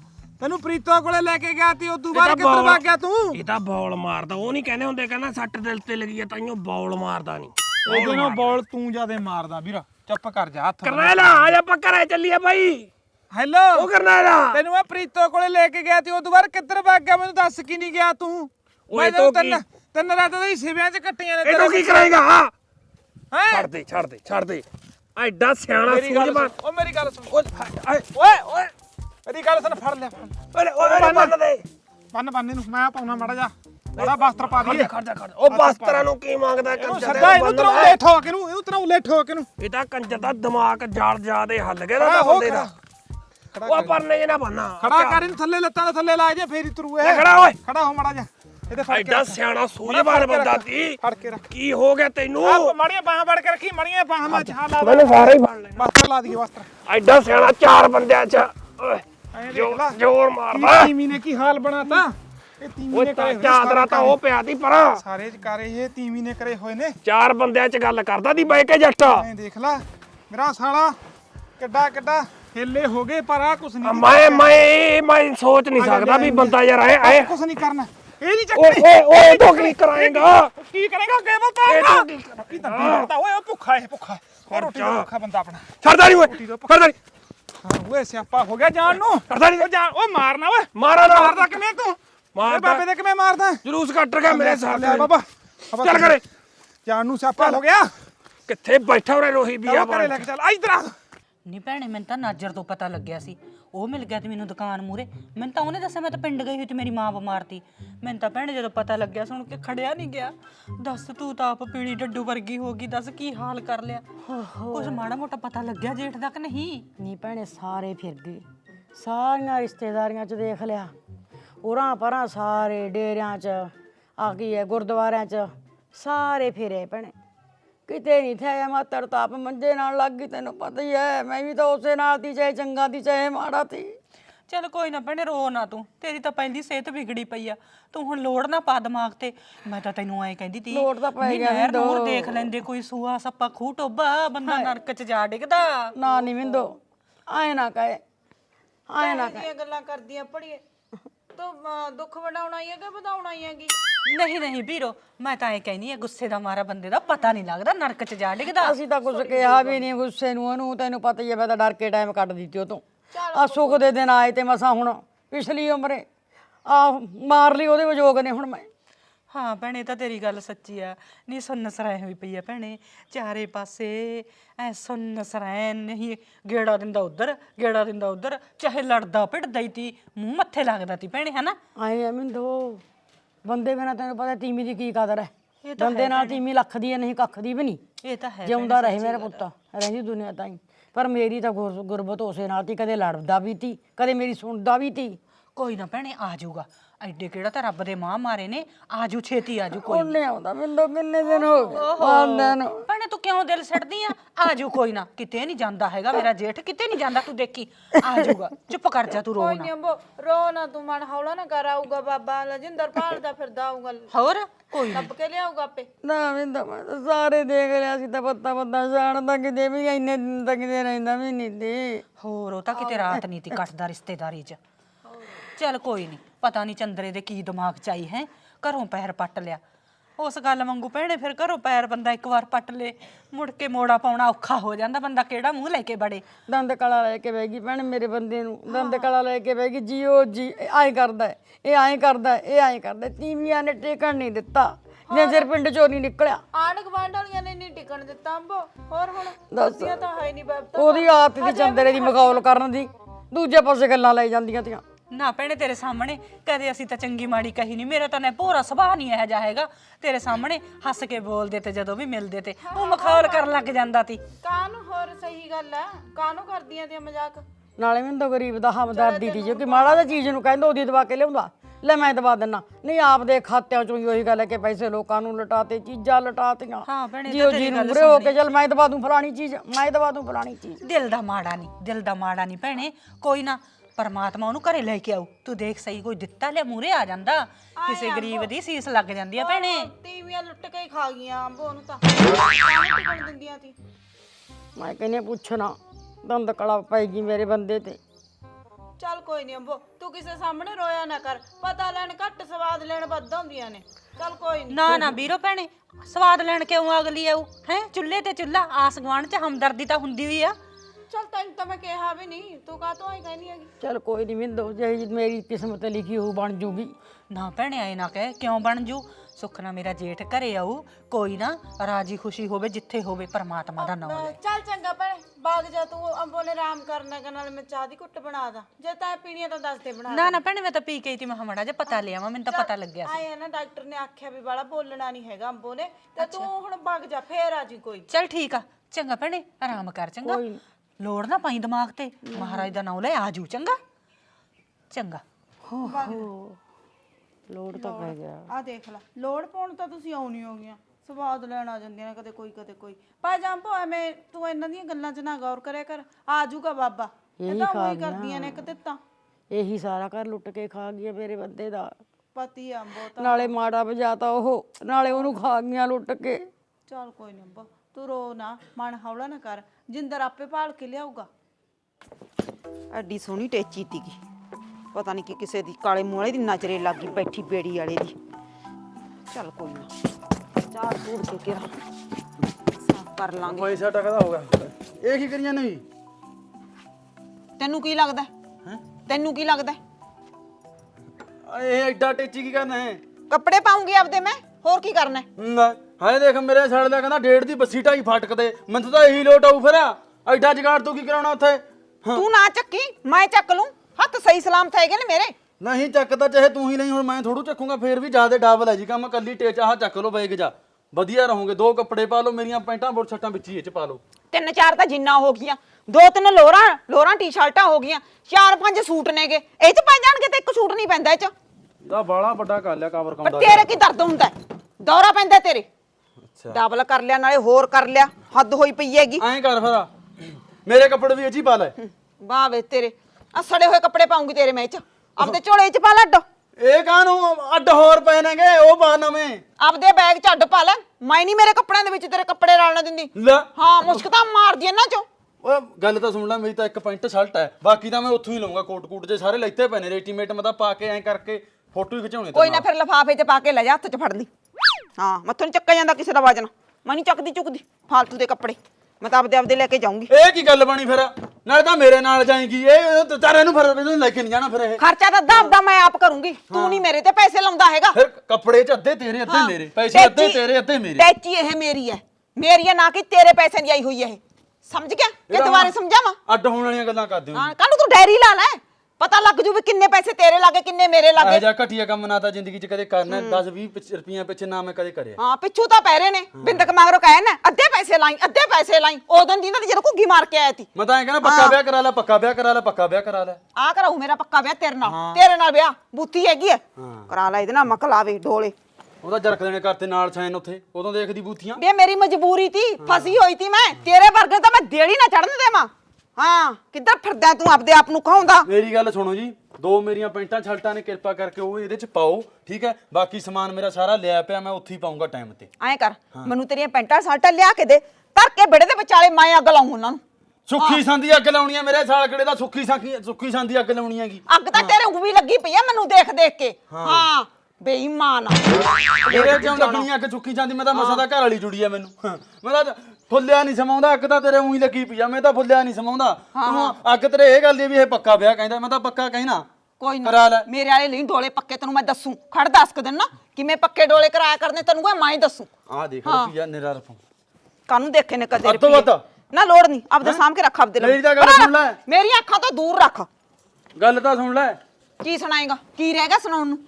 ਤੈਨੂੰ ਪ੍ਰੀਤੋ ਕੋਲੇ ਲੈ ਕੇ ਗਿਆ ਤੀ ਉਦੋਂ ਬਾਅਦ ਇਹਦਾ ਕਿੱਧਰ ਵਗ ਗਿਆ ਤੂੰ? ਇਹ ਤਾਂ ਬੌਲ ਮਾਰਦਾ ਉਹ ਨਹੀਂ ਕਹਿੰਦੇ ਹੁੰਦੇ ਕਹਿੰਦਾ ਸੱਟ ਦਿਲ ਤੇ ਲੱਗੀ ਆ ਤਾਈਓ ਬੌਲ ਮਾਰਦਾ ਨਹੀਂ। ਉਹਦੇ ਨਾਲ ਬੋਲ ਤੂੰ ਜਿਆਦੇ ਮਾਰਦਾ ਵੀਰ ਚੁੱਪ ਕਰ ਜਾ ਹੱਥ ਕਰਨੈਲਾ ਆ ਜਾ ਆਪਾਂ ਘਰੇ ਚੱਲੀਏ ਭਾਈ ਹੈਲੋ। ਉਹ ਕਰਨੈਲਾ ਤੈਨੂੰ ਮੈਂ ਪ੍ਰੀਤੋ ਕੋਲੇ ਲੈ ਕੇ ਗਿਆ ਤੀ ਉਦੋਂ ਬਾਅਦ ਕਿੱਧਰ ਵਗ ਗਿਆ ਮੈਨੂੰ ਦੱਸ ਕੀ ਨਹੀਂ ਗਿਆ ਤੂੰ? ਓਏ ਤੂੰ ਤੈਨੂੰ ਤਿੰਨ ਰਾਤਾਂ ਦੇ ਸਿਵਿਆਂ ਚ ਕੱਟੀਆਂ ਨੇ ਇਹ ਤੋਂ ਕੀ ਕਰਾਏਗਾ ਹੈ? ਛੱਡ ਦੇ ਛੱਡ ਦੇ ਛੱਡ ਦੇ। ਐਡਾ ਸਿਆਣਾ ਸੂਝਵਾਨ। ਉਹ ਮੇਰੀ ਗੱਲ ਸੁਣ। ਓਏ ਓਏ। ਮੇਰੀ ਗੱਲ ਸੁਣ ਫੜ ਲੈ। ਫੜ। ਓਏ ਓਏ ਓਏ ਬੰਨ। ਦੇ। ਬੰਨ ਬੰਨ ਇਹਨੂੰ ਮੈਂ ਪਾਉਣਾ ਮੜਾ ਜਾ ਬੜਾ ਬਸਤਰ ਪਾ ਦਈਏ। ਖੜ ਜਾ ਖੜ ਜਾ। ਉਹ ਬਸਤਰਾਂ ਨੂੰ ਕੀ ਮੰਗਦਾ ਇਹਨੂੰ ਕੰਜਰ ਸੱਦਾ ਇਹਨੂੰ ਤਰਾ। ਉਲੇ ਠੋਕ ਇਹਨੂੰ ਇਹਨੂੰ ਤਰਾ ਉਲੇ ਠੋਕ ਇਹਨੂੰ। ਇਹ ਤਾਂ ਕੰਜਰ ਦਾ ਦਿਮਾਗ ਜੜ ਜਾ ਦੇ ਹੱਲ ਗਿਆ ਹੋ ਬੰਦੇ ਦਾ। ਖੜਾ। ਉਹ ਪਰਨੇ ਜੇ ਨਾ ਬੰਨਾ। ਖੜਾ ਕਰ ਇਹਨੂੰ ਥੱਲੇ ਲੱਤਾਂ ਦੇ ਥੱਲੇ ਲਾ ਜੇ ਫੇਰ ਹੀ ਤਰੂ ਇਹ। ਖੜਾ ਓਏ। ਖੜਾ ਹੋ ਮੜਾ ਜਾ ਇਹਦੇ ਫੜ ਕੇ ਐਡਾ ਰੱਖ। ਸਿਆਣਾ ਸੂਝਵਾਨ ਬੰਦਾ। ਤੀ। ਫੜ ਕੇ ਰੱਖ। ਕੀ ਹੋ ਗਿਆ ਤੈਨੂੰ? ਆਪ ਮਾੜੀਆਂ ਬਾਹਾਂ ਫੜ ਕੇ ਰੱਖੀ ਮਾੜੀਆਂ ਬਾਹਾਂ ਮੈਂ ਚਾਹ ਲਾ ਦੇ। ਮੈਨੂੰ ਸਾਰੇ ਹੀ ਫੜ ਲੈ ਬਸਤਰ ਲਾ ਦਈਏ ਬਸਤਰ। ਐਡਾ ਸਿਆਣਾ ਚਾਰ ਬੰਦਿਆਂ ਚ ਓਏ। ਜ਼ੋਰ- ਲਾ। ਜ਼ੋਰ ਕੀ ਮਾਰਦਾ ਤੀਮੀ ਨੇ ਕੀ ਹਾਲ ਬਣਾਤਾ? ਇਹ ਤੀਮੀ ਓਏ ਨੇ ਕਰੇ ਹੋਏ ਚਾਦਰਾ ਤਾਂ ਉਹ ਪਿਆ ਤੀ ਪਰਾਂ। ਸਾਰੇ ਚ ਕਰੇ ਇਹ ਤੀਮੀ ਨੇ ਕਰੇ ਹੋਏ ਨੇ। ਚਾਰ ਬੰਦਿਆਂ ਚ ਗੱਲ ਕਰਦਾ ਦੀ ਬੈ ਕੇ ਜੱਟ। ਐਂ ਦੇਖ ਲਾ। ਮੇਰਾ ਸਾਲਾ ਕਿੱਡਾ ਕਿੱਡਾ ਹਿੱਲੇ ਹੋ ਗਏ ਪਰ ਆ ਕੁਛ ਨਹੀਂ ਮੈਂ ਮੈਂ ਮੈਂ ਸੋਚ ਨਹੀਂ ਸਕਦਾ ਵੀ ਬੰਦਾ ਯਾਰ ਐ ਐ ਕੁਛ ਨਹੀਂ ਕਰਨਾ। ਇਹ ਨਹੀਂ ਚੱਕਣੀ। ਓਏ ਓਏ ਤੂੰ ਕੀ ਕਰਾਏਗਾ? ਕੀ ਕਰੇਗਾ? ਅੱਗੇ ਇਹ ਤੂੰ ਕੀ ਓਏ ਭੁੱਖਾ ਹੈ ਭੁੱਖਾ। ਉਹ ਰੋਟੀ ਦਾ ਭੁੱਖਾ ਬੰਦਾ ਆਪਣਾ। ਓਏ। ਓਏ ਸਿਆਪਾ ਹੋ ਗਿਆ ਜਾਨ ਨੂੰ। ਛੱਡਦਾ ਨਹੀਂ ਉਹ ਜਾਨ ਓਏ ਮਾਰਨਾ ਓਏ। ਮਾਰਾ ਨਾ। ਮਾਰਦਾ ਕਿਵੇਂ ਤੂੰ? ਮਾਰਦਾ। ਓਏ ਬਾਬੇ ਦੇ ਕਿਵੇਂ ਮਾਰਦਾ? ਜਲੂਸ ਕੱਟ ਗਿਆ ਮੇਰੇ ਸਾਹ ਲਿਆ ਬਾਬਾ ਬਾਬਾ ਚੱਲ ਕਰੇ ਜਾਨ ਨੂੰ ਸਿਆਪਾ ਹੋ ਗਿਆ। ਕਿੱਥੇ ਬੈਠਾ ਉਰੇ ਰੋਹੀ ਵੀ ਆ ਉਹ ਘਰੇ ਲੈ ਕੇ ਚੱਲ ਆ ਇਧਰ ਆ। ਨਹੀਂ ਭੈਣੇ ਮੈਨੂੰ ਤਾਂ ਨਾਜਰ ਤੋਂ ਪਤਾ ਲੱਗਿਆ ਸੀ। ਉਹ ਮਿਲ ਗਿਆ ਤੇ ਮੈਨੂੰ ਦੁਕਾਨ ਮੂਰੇ ਮੈਨੂੰ ਤਾਂ ਉਹਨੇ ਦੱਸਿਆ ਮੈਂ ਤਾਂ ਪਿੰਡ ਗਈ ਹੋਈ ਤੇ ਮੇਰੀ ਮਾਂ ਬਿਮਾਰ ਸੀ ਮੈਨੂੰ ਤਾਂ ਭੈਣੇ ਜਦੋਂ ਪਤਾ ਲੱਗਿਆ ਸੁਣ ਕੇ ਖੜਿਆ ਨਹੀਂ ਗਿਆ। ਦੱਸ ਤੂੰ ਤਾਂ ਆਪ ਪੀੜੀ ਡੱਡੂ ਵਰਗੀ ਹੋ ਗਈ ਦੱਸ ਕੀ ਹਾਲ ਕਰ ਲਿਆ? ਕੁਝ ਮਾੜਾ ਮੋਟਾ ਪਤਾ ਲੱਗਿਆ ਜੇਠ ਤੱਕ ਨਹੀਂ? ਨੀ ਭੈਣੇ ਸਾਰੇ ਫਿਰ ਗਏ। ਸਾਰੀਆਂ ਰਿਸ਼ਤੇਦਾਰੀਆਂ ਚ ਦੇਖ ਲਿਆ। ਉਰਾਂ ਪਰਾਂ ਸਾਰੇ ਡੇਰਿਆਂ ਚ ਆ ਕੀ ਹੈ ਗੁਰਦੁਆਰਿਆਂ ਚ ਸਾਰੇ ਫਿਰੇ ਭੈਣੇ। ਕਿਤੇ ਨਹੀਂ ਥਿਆ ਮਾਤਰ ਤਾਪ ਮੰਜੇ ਨਾਲ ਲੱਗ ਗਈ ਤੈਨੂੰ ਪਤਾ ਹੀ ਹੈ ਮੈਂ ਵੀ ਤਾਂ ਉਸੇ ਨਾਲ ਦੀ ਚਾਹੇ ਚੰਗਾ ਦੀ ਚਾਹੇ ਮਾੜਾ ਤੀ ਚੱਲ ਕੋਈ ਨਾ ਭੈਣੇ ਰੋ ਨਾ ਤੂੰ ਤੇਰੀ ਤਾਂ ਪਹਿਲੀ ਸਿਹਤ ਵਿਗੜੀ ਪਈ ਆ। ਤੂੰ ਹੁਣ ਲੋੜ ਨਾ ਪਾ ਦਿਮਾਗ ਤੇ। ਮੈਂ ਤਾਂ ਤੈਨੂੰ ਐਂ ਕਹਿੰਦੀ ਤੀ ਲੋੜ ਤਾਂ ਪੈ ਵੀ ਗਿਆ ਨਹਿਰ ਵਿੰਦੋ। ਨੂਰ ਦੇਖ ਲੈਂਦੇ ਕੋਈ ਸੂਆ ਸੱਪਾ ਖੂਹ ਟੋਬਾ ਬੰਦਾ ਨਰਕ ਚ ਜਾ ਡਿੱਗਦਾ। ਨਾ ਨਹੀਂ ਵਿੰਦੋ ਆਏ ਨਾ ਕਹੇ ਆਏ ਨਾ ਕਹੇ। ਦੀਆਂ ਗੱਲਾਂ ਕਰਦੀਆਂ ਪੜੀਏ ਤੂੰ ਅਹ, ਦੁੱਖ ਵਡਾਉਣਾ ਹੀ ਹੈ ਕਿ ਵਧਾਉਣਾ ਹੀ ਹੈਗੀ? ਨਹੀਂ ਨਹੀਂ ਵੀਰੋ ਮੈਂ ਤਾਂ ਇਹ ਕਹਿਨੀ ਆ ਗੁੱਸੇ ਦਾ ਮਾਰਾ ਬੰਦੇ ਦਾ ਪਤਾ ਨਹੀਂ ਲੱਗਦਾ ਨਰਕ ਚ ਜਾ ਡਿੱਗਦਾ। ਅਸੀਂ ਤਾਂ ਕੁਝ ਕਿਹਾ ਵੀ ਨਹੀਂ ਗੁੱਸੇ ਨੂੰ ਉਹਨੂੰ ਤੈਨੂੰ ਪਤਾ ਹੀ ਹੈ ਮੈਂ ਤਾਂ ਡਰ ਕੇ ਟਾਈਮ ਕੱਢ ਦਿੱਤੀ ਉਹ ਤੋਂ। ਆ ਸੁੱਖ ਦੇ ਦਿਨ ਆਏ ਤੇ ਮਸਾਂ ਹੁਣ ਪਿਛਲੀ ਉਮਰੇ ਆ ਮਾਰ ਲਈ ਉਹਦੇ ਵਿਜੋਗ ਨੇ ਹੁਣ ਮੈਂ। ਹਾਂ ਭੈਣੇ ਤਾਂ ਤੇਰੀ ਗੱਲ ਸੱਚੀ ਆ। ਨਹੀਂ ਸੁੰਨ ਸਰਾਏ ਹੋਈ ਪਈ ਆ ਭੈਣੇ। ਚਾਰੇ ਪਾਸੇ ਐ ਸੁੰਨ ਸਰਾਏ ਨਹੀਂ ਗੇੜਾ ਦਿੰਦਾ ਉਧਰ ਗੇੜਾ ਦਿੰਦਾ ਉਧਰ ਚਾਹੇ ਲੜਦਾ ਭਿੜਦਾ ਹੀ ਤੀ ਮੂੰਹ ਮੱਥੇ ਲੱਗਦਾ ਤੀ ਭੈਣੇ ਹਨਾ? ਆਏ ਐ ਮਿੰਦੋ ਬੰਦੇ ਬਿਨਾ ਤੈਨੂੰ ਪਤਾ ਤੀਮੀ ਦੀ ਕੀ ਕਦਰ ਹੈ ਬੰਦੇ ਨਾਲ ਤੀਮੀ ਲੱਖ ਦੀ ਹੈ ਨਹੀਂ ਕੱਖ ਦੀ ਵੀ ਨਹੀਂ। ਇਹ ਤਾਂ ਹੈ ਜਿਉਂਦਾ ਰਹੇ ਮੇਰਾ ਪੁੱਤ ਰਹਿੰਦੀ ਦੁਨੀਆ ਤਾਈਂ। ਪਰ ਮੇਰੀ ਤਾਂ ਗੁਰ- ਗੁਰਬਤ ਉਸੇ ਨਾਲ ਤੀ ਕਦੇ ਲੜਦਾ ਵੀ ਤੀ ਕਦੇ ਮੇਰੀ ਸੁਣਦਾ ਵੀ ਤੀ। ਕੋਈ ਨਾ ਭੈਣੇ ਆ ਜਾਊਗਾ। ਐਡੇ ਕਿਹੜਾ ਤਾਂ ਰੱਬ ਦੇ ਮਾਂ ਮਾਰੇ ਨੇ? ਆਜੂ ਛੇਤੀ ਆਜੂ ਕੋਈ ਉਹਨੇ ਆਉਂਦਾ ਮਿੰਦੋ ਕਿੰਨੇ ਦਿਨ ਹੋ ਗਏ। ਆਉਂਦਿਆਂ ਨੂੰ। ਭੈਣੇ ਤੂੰ ਕਿਉਂ ਦਿਲ ਸੜਦੀ ਆ? ਆਜੂ ਕੋਈ ਨਾ। ਕਿਤੇ ਨਹੀਂ ਜਾਂਦਾ ਹੈਗਾ ਮੇਰਾ ਜੇਠ ਕਿਤੇ ਨਹੀਂ ਜਾਂਦਾ ਤੂੰ ਦੇਖੀ। ਆਜੂਗਾ। ਚੁੱਪ ਕਰ ਜਾ ਤੂੰ ਰੋ ਕੋਈ ਨਾ। ਨਹੀਂ ਅੰਬੋ ਰੋ ਨਾ ਤੂੰ ਮਨ ਹੌਲਾ ਨਾ ਕਰ। ਆਊਗਾ ਬਾਬਾ ਲਜਿੰਦਰ ਭਾਲਦਾ ਫਿਰਦਾ ਆਊਗਾ। ਹੋਰ? ਕੋਈ ਨੀ। ਲੱਭ ਕੇ ਲਿਆਊਗਾ ਆਪੇ। ਨਾ ਮਿੰਦੋ ਮੈਂ ਤਾਂ ਸਾਰੇ ਦੇਖ ਲਿਆ ਸੀ ਤਾਂ ਪੱਤਾ ਪੱਤਾ ਜਾਣਦਾ ਕਿਤੇ ਵੀ ਇੰਨੇ ਦਿਨ ਤੱਕ ਦੇ ਰਹਿੰਦਾ ਵੀ ਨਹੀਂ ਤੇ ਹੋਰ ਉਹ ਤਾਂ ਕਿਤੇ ਰਾਤ ਨਹੀਂ ਤੀ ਕੱਟਦਾ ਰਿਸ਼ਤੇਦਾਰੀ 'ਚ। ਚੱਲ ਕੋਈ ਨਹੀਂ ਪਤਾ ਨਹੀਂ ਚੰਦਰੇ ਦੇ ਕੀ ਦਿਮਾਗ 'ਚ ਆਈ ਹੈ। ਘਰੋਂ ਪੈਰ ਪੱਟ ਲਿਆ। ਉਸ ਗੱਲ ਵਾਂਗੂ ਭੈਣੇ ਫਿਰ ਘਰੋਂ ਪੈਰ ਬੰਦਾ ਇੱਕ ਵਾਰ ਪੱਟ ਲੇ। ਮੁੜ ਕੇ ਮੋੜਾ ਪਾਉਣਾ ਔਖਾ ਹੋ ਜਾਂਦਾ। ਬੰਦਾ ਕਿਹੜਾ ਮੂੰਹ ਲੈ ਕੇ ਬੜੇ ਦੰਦ ਕਲਾ ਲੈ ਕੇ ਬਹਿ ਗਈ ਭੈਣ ਮੇਰੇ ਬੰਦੇ ਨੂੰ। ਦੰਦ ਕਲਾ ਲੈ ਕੇ ਬਹਿ ਗਈ। ਜੀਓ ਜੀ ਐਂ ਕਰਦਾ ਹੈ, ਇਹ ਐਂ ਕਰਦਾ ਹੈ, ਇਹ ਐਂ ਕਰਦਾ ਹੈ। ਤੀਵੀਆਂ ਨੇ ਟੇਕਣ ਨਹੀਂ ਦਿੱਤਾ। ਜੇ ਚਿਰ ਪਿੰਡ ਚੋਂ ਨਹੀਂ ਨਿਕਲਿਆ। ਆਂਢ ਗੁਆਂਢ ਵਾਲੀਆਂ ਨੇ ਨਹੀਂ ਟਿਕਣ ਦਿੱਤਾ ਅੰਬੋ। ਹੋਰ ਹੁਣ ਦੱਸ। ਦੱਸਿਆ ਤਾਂ ਹੈ ਨਹੀਂ ਬਾਬਾ ਉਹਦੀ ਆਦਤ ਦੀ ਚੰਦਰੇ ਦੀ ਮਖੌਲ ਕਰਨ ਦੀ। ਦੂਜੇ ਪਾਸੇ ਗੱਲਾਂ ਲੈ ਜਾਂਦੀਆਂ ਤੀਆਂ। ਨਾ ਭੈਣੇ ਤੇਰੇ ਸਾਹਮਣੇ ਕਦੇ ਅਸੀਂ ਤਾਂ ਚੰਗੀ ਮਾੜੀ ਕਹੀ ਨਹੀਂ ਮੇਰਾ ਤਾਂ ਨਾ ਭੋਰਾ ਸੁਭਾਅ ਨਹੀਂ ਇਹੋ ਜਿਹਾ ਹੈਗਾ। ਤੇਰੇ ਸਾਹਮਣੇ ਹੱਸ ਕੇ ਬੋਲਦੇ ਤੇ ਜਦੋਂ ਵੀ ਮਿਲਦੇ ਤੇ। ਉਹ ਮਖੌਲ ਕਰਨ ਲੱਗ ਜਾਂਦਾ ਤੀ। ਕਾਹਨੂੰ ਹੋਰ ਸਹੀ ਗੱਲ ਹੈ ਕਾਹਨੂੰ ਕਰਦੀਆਂ ਤੇ ਮਜ਼ਾਕ? ਨਾਲੇ ਮੈਨੂੰ ਤਾਂ ਗਰੀਬ ਦਾ ਹਮਦਰਦੀ ਦੀ ਜੋ ਕਿ ਮਾੜਾ ਜਿਹਾ ਚੀਜ਼ ਨੂੰ ਕਹਿੰਦਾ ਉਹਦੀ ਦਵਾ ਕੇ ਲਿਆਉਂਦਾ। ਲੈ ਮੈਂ ਦਵਾ ਦਿੰਨਾ। ਨਹੀਂ ਆਪਦੇ ਖਾਤਿਆਂ ਚੋਂ ਹੀ ਉਹੀ ਗੱਲ ਹੈ ਕਿ ਪੈਸੇ ਲੋਕਾਂ ਨੂੰ ਲਟਾਤੇ ਚੀਜ਼ਾਂ ਲਟਾਤੀਆਂ। ਹਾਂ ਭੈਣੇ, ਇਹ ਜਿਉ ਤਾਂ ਜੀ ਨੂੰ ਗੱਲ ਮੁਰੇ ਹੋ ਕੇ ਚੱਲ ਮੈਂ ਦਵਾ ਦੂੰ ਫਲਾਣੀ ਚੀਜ਼ ਮੈਂ ਦਵਾ ਦੂੰ ਫਲਾਣੀ ਚੀਜ਼। ਦਿਲ ਦਾ ਮਾੜਾ ਨਹੀਂ ਦਿਲ ਦਾ ਮਾੜਾ ਨਹੀਂ ਭੈਣੇ। ਕੋਈ ਨਾ ਪਰਮਾਤਮਾ ਉਹਨੂੰ ਘਰੇ ਲੈ ਕੇ ਆਊ। ਤੂੰ ਦੇਖ ਸਹੀ ਕੋਈ ਦਿੱਤਾ ਲਿਆ ਮੂਰੇ ਆ ਜਾਂਦਾ। ਕਿਸੇ ਗਰੀਬ ਦੀ ਸੀਸ ਲੱਗ ਜਾਂਦੀ ਆ ਭੈਣੇ। ਤੀਵੀਆਂ ਲੁੱਟ ਕੇ ਹੀ ਖਾ ਗਈਆਂ ਅੰਬੋ ਨੂੰ ਤਾਂ। ਪਾਣੀ ਟਿਕਣ ਦਿੰਦੀਆਂ ਸੀ ਮੈਂ ਕਹਿੰਦੀ ਹਾਂ, ਪੁੱਛਣਾ ਦੰਦ ਕਲਾ ਪੈਗੀ ਮੇਰੇ ਬੰਦੇ ਤੇ। ਚੱਲ ਕੋਈ ਨਹੀਂ ਅੰਬੋ ਤੂੰ ਕਿਸੇ ਸਾਹਮਣੇ ਰੋਇਆ ਨਾ ਕਰ। ਪਤਾ ਲੈਣ ਘੱਟ ਸਵਾਦ ਲੈਣ ਵੱਧ ਹੁੰਦੀਆਂ ਨੇ। ਚੱਲ ਕੋਈ ਨਹੀਂ ਨਾ ਨਾ ਵੀਰੋ ਭੈਣੇ ਸਵਾਦ ਲੈਣ ਕਿਉਂ ਅਗਲੀ ਆਊ? ਹੈ ਚੁੱਲ੍ਹੇ ਤੇ ਚੁੱਲ੍ਹਾ ਆਸ ਗੁਆਂਢ ਚ ਹਮਦਰਦੀ ਤਾਂ ਹੁੰਦੀ ਹੋਈ ਆ। ਚੱਲ ਤੈਨੂੰ ਤਾਂ ਮੈਂ ਕਿਹਾ ਵੀ ਨਹੀਂ ਤੂੰ ਕਾਹਤੋਂ ਆਈ ਕਹਿੰਦੀ ਹੈਗੀ? ਚੱਲ ਕੋਈ ਨਹੀਂ ਮਿੰਦੋ ਜਿਹੀ ਮੇਰੀ ਕਿਸਮਤ ਤੇ ਲਿਖੀ ਹੋਊ ਬਣ ਜੂਗੀ। ਨਾ ਭੈਣੇ ਆਏ ਨਾ ਕਹਿ ਕਿਉਂ ਬਣ ਜੂ? ਸੁੱਖ ਨਾ ਮੇਰਾ ਜੇਠ ਘਰੇ ਆਊ ਕੋਈ ਨਾ ਰਾਜੀ ਖੁਸ਼ੀ ਹੋਵੇ ਜਿੱਥੇ ਹੋਵੇ ਪਰਮਾਤਮਾ ਦਾ ਨਾਮ ਲੈ। ਚੱਲ ਚੰਗਾ ਭੈਣੇ ਬਾਗ ਜਾ ਤੂੰ ਅੰਬੋ ਨੇ ਆਰਾਮ ਕਰਨਾ ਕਿ ਨਾਲ ਮੈਂ ਚਾਹ ਦੀ ਘੁੱਟ ਬਣਾ ਦਾਂ। ਜੇ ਤਾਂ ਪੀਣੀ ਆ ਤਾਂ ਦੱਸ ਦੇ ਬਣਾ ਨਾ ਨਾ ਭੈਣੇ ਮੈਂ ਤਾਂ ਪੀ ਕੇ ਹੀ ਤੀ ਮੈਂ ਕਿਹਾ ਮਾੜਾ ਜਿਹਾ ਪਤਾ ਲਿਆ ਵਾ ਮੈਨੂੰ ਤਾਂ ਪਤਾ ਲੱਗਿਆ ਸੀ। ਆਏ ਆ ਨਾ ਡਾਕਟਰ ਨੇ ਆਖਿਆ ਵੀ ਬਾਲਾ ਬੋਲਣਾ ਨਹੀਂ ਹੈਗਾ ਅੰਬੋ ਨੇ ਤੇ ਤੂੰ ਹੁਣ ਬਾਗ ਜਾ ਫੇਰ ਆ ਜੀ ਕੋਈ। ਚਲ ਠੀਕ ਆ ਚੰਗਾ ਭੈਣੇ ਆਰਾਮ ਕਰ ਚੰਗਾ। ਲੋੜ ਨਾ ਪਾਈ ਦਿਮਾਗ ਤੇ। ਮਹਾਰਾਜ ਦਾ ਨਾਮ ਲੈ ਆਜੂ ਚੰਗਾ? ਚੰਗਾ। ਲੋੜ ਤਾਂ ਪੈ ਗਿਆ। ਆ ਦੇਖ ਲੈ ਲੋੜ ਪਾਉਣ ਤਾਂ ਤੁਸੀਂ ਆਉਣੀ ਹੋਗੀਆਂ। ਸਵਾਦ ਲੈਣ ਆ ਜਾਂਦੀਆਂ ਨੇ ਕਦੇ ਕੋਈ ਕਦੇ ਕੋਈ। ਪਾ ਜਾਂਪੋ ਐਵੇਂ ਤੂੰ ਇਹਨਾਂ ਦੀਆਂ ਗੱਲਾਂ 'ਚ ਨਾ ਗੌਰ ਕਰਿਆ ਕਰ। ਆ ਜਾਊਗਾ ਬਾਬਾ। ਇਹ ਤਾਂ ਉਹੀ ਕਰਦੀਆਂ ਨੇ ਕਿਤੇ ਤਾਂ ਇਹੀ ਸਾਰਾ ਘਰ ਲੁੱਟ ਕੇ ਖਾ ਗਿਆ ਮੇਰੇ ਬੰਦੇ ਦਾ। ਪਤੀ ਆ ਅੰਬੋ ਤਾਂ ਨਾਲੇ ਮਾੜਾ ਵਜਾਤਾ ਉਹ ਨਾਲੇ ਉਹਨੂੰ ਖਾ ਗਈਆਂ ਲੁੱਟ ਕੇ। ਚੱਲ ਕੋਈ ਨਹੀਂ ਅੰਬੋ। ਤੂੰ ਰੋ ਨਾ ਮਨ ਹੌਲਾ ਨਾ ਕਰ। ਜਿੰਦਰ ਆਪੇ ਭਾਲ ਕੇ ਲਿਆਊਗਾ। ਐਡੀ ਸੋਹਣੀ ਟੇਚੀ ਤੀਗੀ ਪਤਾ ਨਹੀਂ ਕਿ ਕਿਸੇ ਦੀ ਕਾਲੇ ਮੂਲੇ ਦੀ ਨਜ਼ਰੇ ਲੱਗ ਬੈਠੀ ਬੇੜੀ ਵਾਲੇ ਦੀ। ਚੱਲ ਕੋਈ ਨਾ ਚਾਰ ਕੂੜ ਕੇ ਕਿਰਾ ਸਾਫ਼ ਕਰ ਲਾਂਗੇ। ਪੈਸਾ ਟਕਦਾ ਹੋਗਾ ਇਹ ਕੀ ਕਰੀਆਂ ਨਹੀਂ ਤੈਨੂੰ ਕੀ ਲੱਗਦਾ? ਹੈ? ਤੈਨੂੰ ਕੀ ਲੱਗਦਾ? ਹੈ? ਇਹ ਐਡਾ ਟੇਚੀ ਕੀ ਕਰਨਾ ਹੈ? ਕੱਪੜੇ ਪਾਉਂਗੀ ਆਪਦੇ ਮੈਂ ਹੋਰ ਕੀ ਕਰਨਾ ਹੈ? ਹਾਏ ਦੇਖ ਮੇਰੇ ਸਾਲੇ ਦਾ ਕਹਿੰਦਾ ਡੇਢ ਦੀ ਬੱਸੀ ਢਾਈ ਫਟਕਦੇ ਮੈਨੂੰ ਤਾਂ ਇਹੀ ਲੋਟ ਆਊ ਫਿਰ। ਐਡਾ ਜਗਾੜ ਤੂੰ ਕੀ ਕਰਾਉਣਾ ਉੱਥੇ? ਹਾਂ, ਤੂੰ ਨਾ ਚੱਕੀ ਮੈਂ ਚੱਕ ਲੂੰ। ਹੱਥ ਸਹੀ ਸਲਾਮਤ ਹੈਗੇ ਨੇ ਮੇਰੇ। ਨਹੀਂ ਚੱਕਦਾ ਚਾਹੇ ਤੂੰ ਹੀ ਨਹੀਂ ਹੁਣ ਮੈਂ ਥੋੜੂ ਚੱਕੂਗਾ ਫੇਰ ਵੀ ਜਿਆਦੇ ਡਬਲ ਹੈ ਜੀ ਕੰਮ ਕੱਲੀ ਟੇਚ ਆਹ ਚੱਕ ਲਓ ਬੈਗ ਜਾ। ਵਧੀਆ ਰਹੋਗੇ ਦੋ ਕੱਪੜੇ ਪਾ ਲਓ ਮੇਰੀਆਂ ਪੈਂਟਾਂ ਬੁਰ ਛੱਟਾਂ ਵਿੱਚ ਹੀ ਇਹ ਚ ਪਾ ਲਓ। ਤਿੰਨ ਚਾਰ ਤਾਂ ਜਿੰਨਾ ਹੋ ਗਈਆਂ। ਦੋ ਤਿੰਨ ਲੋਰਾਂ ਲੋਰਾਂ ਟੀ-ਸ਼ਰਟਾਂ ਹੋ ਗਈਆਂ। ਚਾਰ ਪੰਜ ਸੂਟ ਨੇਗੇ। ਇਹ ਚ ਪੈ ਜਾਣਗੇ ਤੇ ਇੱਕ ਸੂਟ ਨਹੀਂ ਪੈਂਦਾ ਇਹ ਚ। ਤਾਂ ਬਾਲਾ ਵੱਡਾ ਕਰ ਲਿਆ ਕਵਰ ਪਰ ਤੇਰੇ ਕੀ ਦਰਦ ਹੁੰਦਾ? ਹੈ? ਦੌਰਾ ਪੈਂਦਾ ਤੇਰੇ। ਡਬਲ ਕਰ ਲਿਆ ਨਾਲੇ ਹੋਰ ਕਰ ਲਿਆ ਹੱਦ ਹੋਈ ਪਈ ਹੈਗੀ। ਐਂ ਕਰ ਫਿਰ। ਮੇਰੇ ਕੱਪੜੇ ਵੀ ਹੀ ਪਾ ਲੈ। ਵਾਹ ਵੇ ਤੇਰੇ। ਆ ਸੜੇ ਹੋਏ ਕੱਪੜੇ ਪਾਉਂਗੀ ਤੇਰੇ ਮੈਂ ਚ। ਆਪਦੇ ਝੋਲੇ ਚ ਪਾ ਲੈ ਅੱਡ। ਇਹ ਕਾਹਨੂੰ? ਅੱਡ ਹੋਰ ਪਏ ਨੇਗੇ ਉਹ ਪਾ ਨਵੇਂ। ਆਪਦੇ ਬੈਗ ਚ ਅੱਡ ਪਾ ਲੈ। ਮੈਂ ਨਹੀਂ ਮੇਰੇ ਕੱਪੜਿਆਂ ਦੇ ਵਿੱਚ ਤੇਰੇ ਕੱਪੜੇ ਰਲਣ ਦਿੰਦੀ। ਲੈ। ਹਾਂ ਮੁਸ਼ਕ ਤਾਂ ਮਾਰਦੀ ਇਹਨਾਂ ਚੋਂ। ਓਏ ਗੱਲ ਤਾਂ ਸੁਣ ਲੈ ਮੇਰੀ ਤਾਂ ਇੱਕ ਪੈਂਟ ਸ਼ਰਟ ਹੈ। ਬਾਕੀ ਤਾਂ ਮੈਂ ਉੱਥੋਂ ਹੀ ਲਵਾਂਗਾ ਕੋਟ ਕੂਟ ਜੇ ਸਾਰੇ ਲੈਤੇ ਪਏ ਨੇ। ਰੈਡੀਮੇਡ ਮੈਂ ਤਾਂ ਪਾ ਕੇ ਐਂ ਕਰਕੇ ਫੋਟੋ ਹੀ ਖਿਚਾਉਣੇ ਕੋਈ ਨਾ ਫਿਰ ਲਫਾਫੇ ਚ ਪਾ ਕੇ ਲੈ ਜਾ ਹੱਥ ਚ ਫੜ ਲਈ। ਹਾਂ ਮੱਥੋਂ ਨੀ ਚੱਕਿਆ ਜਾਂਦਾ ਕਿਸੇ ਦਾ ਵਜਨ। ਮੈਂ ਨਹੀਂ ਚੱਕਦੀ ਚੁੱਕਦੀ ਫਾਲਤੂ ਦੇ ਕੱਪੜੇ। ਮੈਂ ਤਾਂ ਆਪਦੇ ਆਪਦੇ ਲੈ ਕੇ ਜਾਊਂਗੀ। ਇਹ ਕੀ ਗੱਲ ਬਣੀ ਫਿਰ? ਨਾਲੇ ਤਾਂ ਮੇਰੇ ਨਾਲ ਜਾਏਗੀ ਇਹ ਤਾਰੇ ਨੂੰ ਫਿਰ ਇਹਨੂੰ ਲੈ ਕੇ ਨਹੀਂ ਜਾਣਾ ਫਿਰ ਇਹ। ਖਰਚਾ ਤਾਂ ਦਾਬਦਾ ਮੈਂ ਆਪ ਕਰੂੰਗੀ। ਤੂੰ ਨਹੀਂ ਮੇਰੇ ਤੇ ਪੈਸੇ ਲਾਉਂਦਾ ਹੈਗਾ। ਫਿਰ ਕੱਪੜੇ 'ਚ ਅੱਧੇ ਤੇਰੇ ਅੱਧੇ ਮੇਰੇ। ਪੈਸੇ ਅੱਧੇ ਤੇਰੇ ਅੱਧੇ ਮੇਰੇ। ਟੈਚੀ ਇਹ ਮੇਰੀ ਹੈ ਮੇਰੀ ਹੈ ਨਾ ਕਿ ਤੇਰੇ ਪੈਸੇ ਦੀ ਆਈ ਹੋਈ ਹੈ ਇਹ। ਸਮਝ ਗਿਆ? ਕਿ ਦੁਬਾਰੇ ਸਮਝਾਵਾਂ। ਅੱਡ ਹੋਣ ਵਾਲੀਆਂ ਗੱਲਾਂ ਕਰਦੇ ਹੋ। ਹਾਂ ਕੱਲ ਤੂੰ ਡੈਰੀ ਲਾ ਲੈ। ਪਤਾ ਲੱਗ ਜੂ ਵੀ ਕਿੰਨੇ ਪੈਸੇ ਤੇਰੇ ਲੱਗੇ ਕਿੰਨੇ ਮੇਰੇ ਇਹ ਲੱਗੇ ਜਾ ਘਟੀਆ ਕੰਮ ਨਾ ਤਾਂ ਜ਼ਿੰਦਗੀ 'ਚ ਕਦੇ ਕਰਨਾ 10 20 ਰੁਪਈਆ ਪਿੱਛੇ ਨਾ ਮੈਂ ਕਦੇ ਕਰਿਆ। ਹਾਂ ਪਿੱਛੂ ਤਾਂ ਪੈ ਰਹੇ ਨੇ। ਬਿੰਦਕ ਮਗਰੋਂ ਕਹੇ ਨਾ ਅੱਧੇ ਪੈਸੇ ਲਾਈ ਅੱਧੇ ਪੈਸੇ ਲਾਈ। ਉਦੋਂ ਦੀ ਨਾ ਜਦੋਂ ਘੁੱਗੀ ਮਾਰ ਕੇ ਆਇਆ ਤੀ ਮੈਂ ਤਾਂ ਐਂ ਕਹਿੰਦਾ ਪੱਕਾ ਵਿਆਹ ਕਰਾ ਲੈ ਪੱਕਾ ਵਿਆਹ ਕਰਾ ਲੈ ਪੱਕਾ ਵਿਆਹ ਕਰਾ ਲੈ। ਆ ਕਰਾਉ ਮੇਰਾ ਪੱਕਾ ਵਿਆਹ ਤੇਰੇ ਨਾਲ। ਤੇਰੇ ਨਾਲ ਵਿਆਹ ਬੁੱਤੀ ਹੈਗੀ ਹੈ। ਕਰਾ ਲੈ ਇਹਦੇ ਨਾਲ ਮਕਲਾਵੇ ਢੋਲੇ ਉਹਦਾ ਜਰਕ ਦੇਣੇ ਕਰਤੇ ਨਾਲ ਛੈਨ ਉੱਥੇ ਉਦੋਂ ਦੇਖਦੀ ਬੂਥੀਆਂ। ਬੇ ਮੇਰੀ ਮਜਬੂਰੀ ਤੀ ਫਸੀ ਹੋਈ ਤੀ ਮੈਂ। ਤੇਰੇ ਵਰਗੇ ਤਾਂ ਮੈਂ ਦੇੜੀ ਨਾ ਚੜਨ ਦੇਵਾਂ। ਹਾਂ ਕਿੱਧਰ ਫਿਰਦਾ ਤੂੰ ਆਪਦੇ ਆਪ ਨੂੰ ਕਹਾਉਂਦਾ? ਮੇਰੀ ਗੱਲ ਸੁਣੋ ਜੀ ਦੋ ਮੇਰੀਆਂ ਪੈਂਟਾਂ ਛਲਟਾਂ ਨੇ ਕਿਰਪਾ ਕਰਕੇ ਉਹ ਇਹਦੇ 'ਚ ਪਾਓ ਠੀਕ ਹੈ? ਬਾਕੀ ਸਮਾਨ ਮੇਰਾ ਸਾਰਾ ਲਿਆ ਪਿਆ ਮੈਂ ਉੱਥੇ ਹੀ ਪਾਉਂਗਾ ਟਾਈਮ ਤੇ। ਐਂ ਕਰ ਮੈਨੂੰ ਤੇਰੀਆਂ ਪੈਂਟਾਂ ਸਾਲਟਾਂ ਲਿਆ ਕੇ ਦੇ ਧਰ ਕੇ ਬੜੇ ਦੇ ਵਿਚਾਲੇ ਮੈਂ ਅੱਗ ਲਾਉਂ ਉਹਨਾਂ ਨੂੰ। ਸੁੱਖੀ ਸੰਦੀ ਅੱਗ ਲਾਉਣੀ ਆ ਮੇਰੇ ਸਾਲਕੜੇ ਦਾ ਸੁੱਖੀ ਸਾਖੀ ਸੁੱਖੀ ਸੰਦੀ ਅੱਗ ਲਾਉਣੀ ਹੈਗੀ। ਅੱਗ ਤਾਂ ਤੇਰੇ ਉਂਗਲੀ ਲੱਗੀ ਪਈ ਆ ਮੈਨੂੰ ਦੇਖ ਦੇਖ ਕੇ। ਹਾਂ। ਬੇਈਮਾਨ ਮੇਰੇ ਕਿਉਂ ਲੱਗਣੀ ਅੱਗ ਸੁੱਕੀ ਜਾਂਦੀ ਮੈਂ ਤਾਂ ਮਸਾ ਦਾ ਘਰ ਵਾਲੀ ਜੁੜੀ ਆ ਮੈਨੂੰ। ਹਾਂ, ਮੈਂ ਤਾਂ ਫੁੱਲਿਆ ਨਹੀਂ ਸਮਾਉਂਦਾ ਅੱਗ ਤਾਂ ਤੇਰੇ ਉਹੀ ਲੱਗੀ ਪਈ ਆ ਮੈਂ ਤਾਂ ਫੁੱਲਿਆ ਨਹੀਂ ਸਮਾਉਂਦਾ। ਤੂੰ ਅੱਗ ਤੇਰੇ ਇਹ ਗੱਲ ਦੀ ਵੀ ਇਹ ਪੱਕਾ ਵਿਆਹ ਕਹਿੰਦਾ ਮੈਂ ਤਾਂ ਪੱਕਾ ਕਹਿਣਾ। ਕੋਈ ਕਰਾ ਨਾ। ਮੇਰੇ ਵਾਲੇ ਲਈ ਡੋਲੇ ਪੱਕੇ ਤੈਨੂੰ ਮੈਂ ਦੱਸੂ। ਖੜ ਦੱਸ ਕੇ ਦਿਨ ਨਾ ਕਿਵੇਂ ਪੱਕੇ ਡੋਲੇ ਕਰਾਇਆ ਕਰਨੇ ਤੈਨੂੰ ਕੋਈ ਮੈਂ ਹੀ ਦੱਸੂ। ਆਹ ਦੇਖ ਰੁਪਈਆ ਨਿਰਾ ਰਫੋਂ ਕਾਨੂੰ ਦੇਖੇ ਨੇ ਕਦੇ ਅੱਧੋ? ਅੱਧ। ਨਾ ਲੋੜ ਨਹੀਂ ਆਪਦੇ ਸਾਹਮਣੇ ਰੱਖ ਆਪਦੇ ਲਈ ਮੇਰੀ ਤਾਂ ਗੱਲ ਸੁਣ ਲੈ। ਮੇਰੀਆਂ ਅੱਖਾਂ ਤੋਂ ਦੂਰ ਰੱਖ। ਗੱਲ ਤਾਂ ਸੁਣ ਲੈ। ਕੀ ਸੁਣਾਏਗਾ? ਕੀ ਰਹਿ ਗਿਆ ਸੁਣਾਉਣ ਨੂੰ?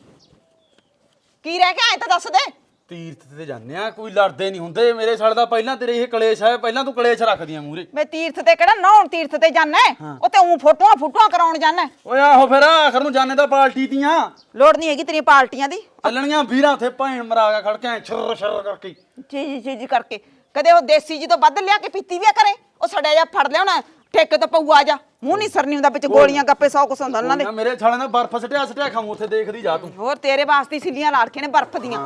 ਕੀ ਰਹਿ ਗਿਆ ਐ ਤਾਂ ਦੱਸ ਦੇ। ਤੀਰਥ ਤੇ ਜਾਂਦੇ ਆ ਕੋਈ ਲੜਦੇ ਨਹੀਂ ਹੁੰਦੇ। ਮੇਰੇ ਸਾਲ ਦਾ ਪਹਿਲਾਂ ਤੇਰੇ ਇਹ ਕਲੇਸ਼ ਹੈ ਪਹਿਲਾਂ ਤੂੰ ਕਲੇਸ਼ ਰੱਖਦੀਆਂ ਮੂਰੇ ਮੈਂ ਤੀਰਥ ਤੇ ਕਿਹੜਾ ਨਹਾਉਣ ਤੀਰਥ ਤੇ ਜਾਣਾ ਉਹ ਤੇ ਉਂ ਫੋਟੋਆਂ ਫੋਟੋਆਂ ਕਰਾਉਣ ਜਾਣਾ ਓਏ ਆਹੋ ਫਿਰ ਆਖਰ ਨੂੰ ਜਾਣੇ ਤਾਂ ਪਾਰਟੀ ਦੀਆਂ ਲੋੜ ਨਹੀਂ ਹੈਗੀ ਤੇਰੀਆਂ ਪਾਰਟੀਆਂ ਦੀ। ਚੱਲਣੀਆਂ ਵੀਰਾਂ ਉੱਥੇ ਭੈਣ ਮਰਾ ਕੇ ਖੜ ਕੇ ਐਂ ਛਰ ਛਰ ਕਰਕੇ। ਚੀਜ਼ ਚੀਜ਼ ਕਰਕੇ। ਕਦੇ ਉਹ ਦੇਸੀ ਜੀ ਤੋਂ ਵੱਧ ਲਿਆ ਕੇ ਪੀਤੀ ਵੀ ਕਰੇ ਉਹ ਸੜਿਆ ਜਾ ਫੜ ਲਿਆਉਣਾ ਠੇਕੇ ਤੇ ਪਊ ਆ ਜਾ। ਮੂੰਹ ਨਹੀਂ ਸਰਨੀ ਹੁੰਦਾ ਵਿੱਚ ਗੋਲੀਆਂ ਗੱਪੇ ਸੌ ਕੁਛ ਹੁੰਦਾ ਉਹਨਾਂ ਦੇ। ਨਾ ਮੇਰੇ ਛਾਲੇ ਨਾਲ ਬਰਫ਼ ਸਟਿਆ ਸਟਿਆ ਖਾਉ ਉੱਥੇ ਦੇਖਦੀ ਜਾ ਤੂੰ। ਹੋਰ ਤੇਰੇ ਵਾਸਤੇ ਸਿੱਲੀਆਂ ਲਾ ਰੱਖੇ ਨੇ ਬਰਫ਼ ਦੀਆਂ।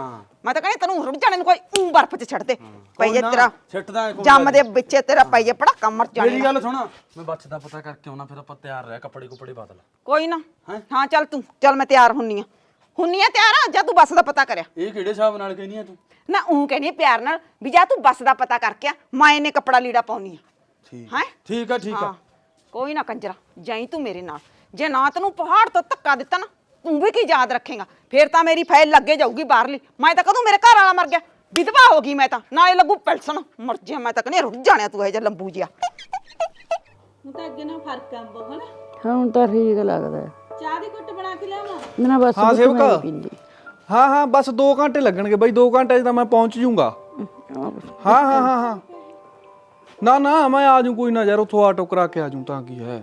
ਮੈਂ ਤਾਂ ਕਹਿੰਦੀ ਤੈਨੂੰ ਰੁੜ ਜਾਣੇ ਨੂੰ ਕੋਈ ਊਂ ਬਰਫ਼ 'ਚ ਛੱਡ ਦੇ। ਪਈ ਜੇ ਤੇਰਾ ਕੋਈ ਜੰਮ ਦੇ ਵਿੱਚ ਤੇਰਾ ਪਈ ਜੇ ਪੜਾ ਮਰ ਜਾਣੇ। ਮੇਰੀ ਗੱਲ ਸੁਣ। ਮੈਂ ਬੱਚ ਦਾ ਪਤਾ ਕਰਕੇ ਆਉਣਾ ਫਿਰ ਆਪਾਂ ਤਿਆਰ ਰਹਿ ਕੱਪੜੇ ਕੁਪੜੇ ਬਦਲ। ਕੋਈ ਨਾ। ਹਾਂ? ਚੱਲ ਤੂੰ ਚੱਲ ਮੈਂ ਤਿਆਰ ਹੁੰਨੀ ਆ। ਹੁੰਨੀ ਆ ਤਿਆਰ ਆ ਜਾਂ ਤੂੰ ਬੱਸ ਦਾ ਪਤਾ ਕਰਿਆ? ਇਹ ਕਿਹੜੇ ਹਿਸਾਬ ਨਾਲ ਕਹਿਨੀ ਆ ਤੂੰ? ਨਾ ਉਹ ਕਹਿੰਦੀ ਆ ਪਿਆਰ ਨਾਲ ਵੀ ਜਾ ਤੂੰ ਬੱਸ ਦਾ ਪਤਾ ਕਰਕੇ ਆ ਮੈਂ ਇਹਨੇ ਕੱਪੜਾ ਲੀੜਾ ਪਾਉਣੀ ਆ। ਠੀਕ ਹੈਂ। ਠੀਕ ਆ ਠੀਕ ਹਾਂ। ਕੋਈ ਨਾ ਕੰਜਰਾ ਜਾਈ ਤੂੰ ਮੇਰੇ ਨਾਲ। ਜੇ ਨਾ ਤੈਨੂੰ ਪਹਾੜ ਤੋਂ ਧੱਕਾ ਦਿੱਤਾ ਨਾ ਤੂੰ ਵੀ ਕੀ ਯਾਦ ਰੱਖੇਗਾ? ਫੇਰ ਤਾਂ ਮੇਰੀ ਫਾਈਲ ਲੱਗੇ ਜਾਊਗੀ ਬਾਹਰਲੀ। ਮੈਂ ਤਾਂ ਕਦੋਂ ਮੇਰੇ ਘਰ ਵਾਲਾ ਮਰ ਗਿਆ? ਵਿਧਵਾ ਹੋ ਗਈ ਮੈਂ ਤਾਂ। ਨਾਲੇ ਲੱਗੂ ਪੈਲਸਨ ਮਰ ਜਾ ਮੈਂ ਤਾਂ ਕਹਿੰਦੀ ਰੁੱਝ ਜਾਣਿਆ ਤੂੰ ਇਹ ਜਿਹਾ ਲੰਬੂ ਜਿਹਾ। ਹੁਣ ਤਾਂ ਅੱਗੇ ਨਾਲ ਫ਼ਰਕ ਆ ਬਹੁਤ ਹਨਾ? ਹੁਣ ਤਾਂ ਠੀਕ ਲੱਗਦਾ ਹੈ। ਚਾਹ ਦੀ ਘੁੱਟ ਬਣਾ ਕੇ ਲਿਆਵਾਂ? ਨਾ ਬਸ ਹਾਂ ਪੁੱਤ ਮੈਂ ਸੇਵਕਾ। ਪੀਂਦੀ। ਹਾਂ ਹਾਂ ਬਸ 2 ਘੰਟੇ ਲੱਗਣਗੇ। ਬਾਈ 2 ਘੰਟੇ 'ਚ ਤਾਂ ਮੈਂ ਪਹੁੰਚ ਜਾਊਂਗਾ ਹਾਂ ਹਾਂ ਹਾਂ ਹਾਂ। ਨਾ ਨਾ ਮੈਂ ਆ ਜਾਊਂ ਕੋਈ ਨਾ ਯਾਰ ਉੱਥੋਂ ਆਟੋ ਕਰਾ ਕੇ ਆ ਜਾਊਂ ਤਾਂ ਕੀ ਹੈ।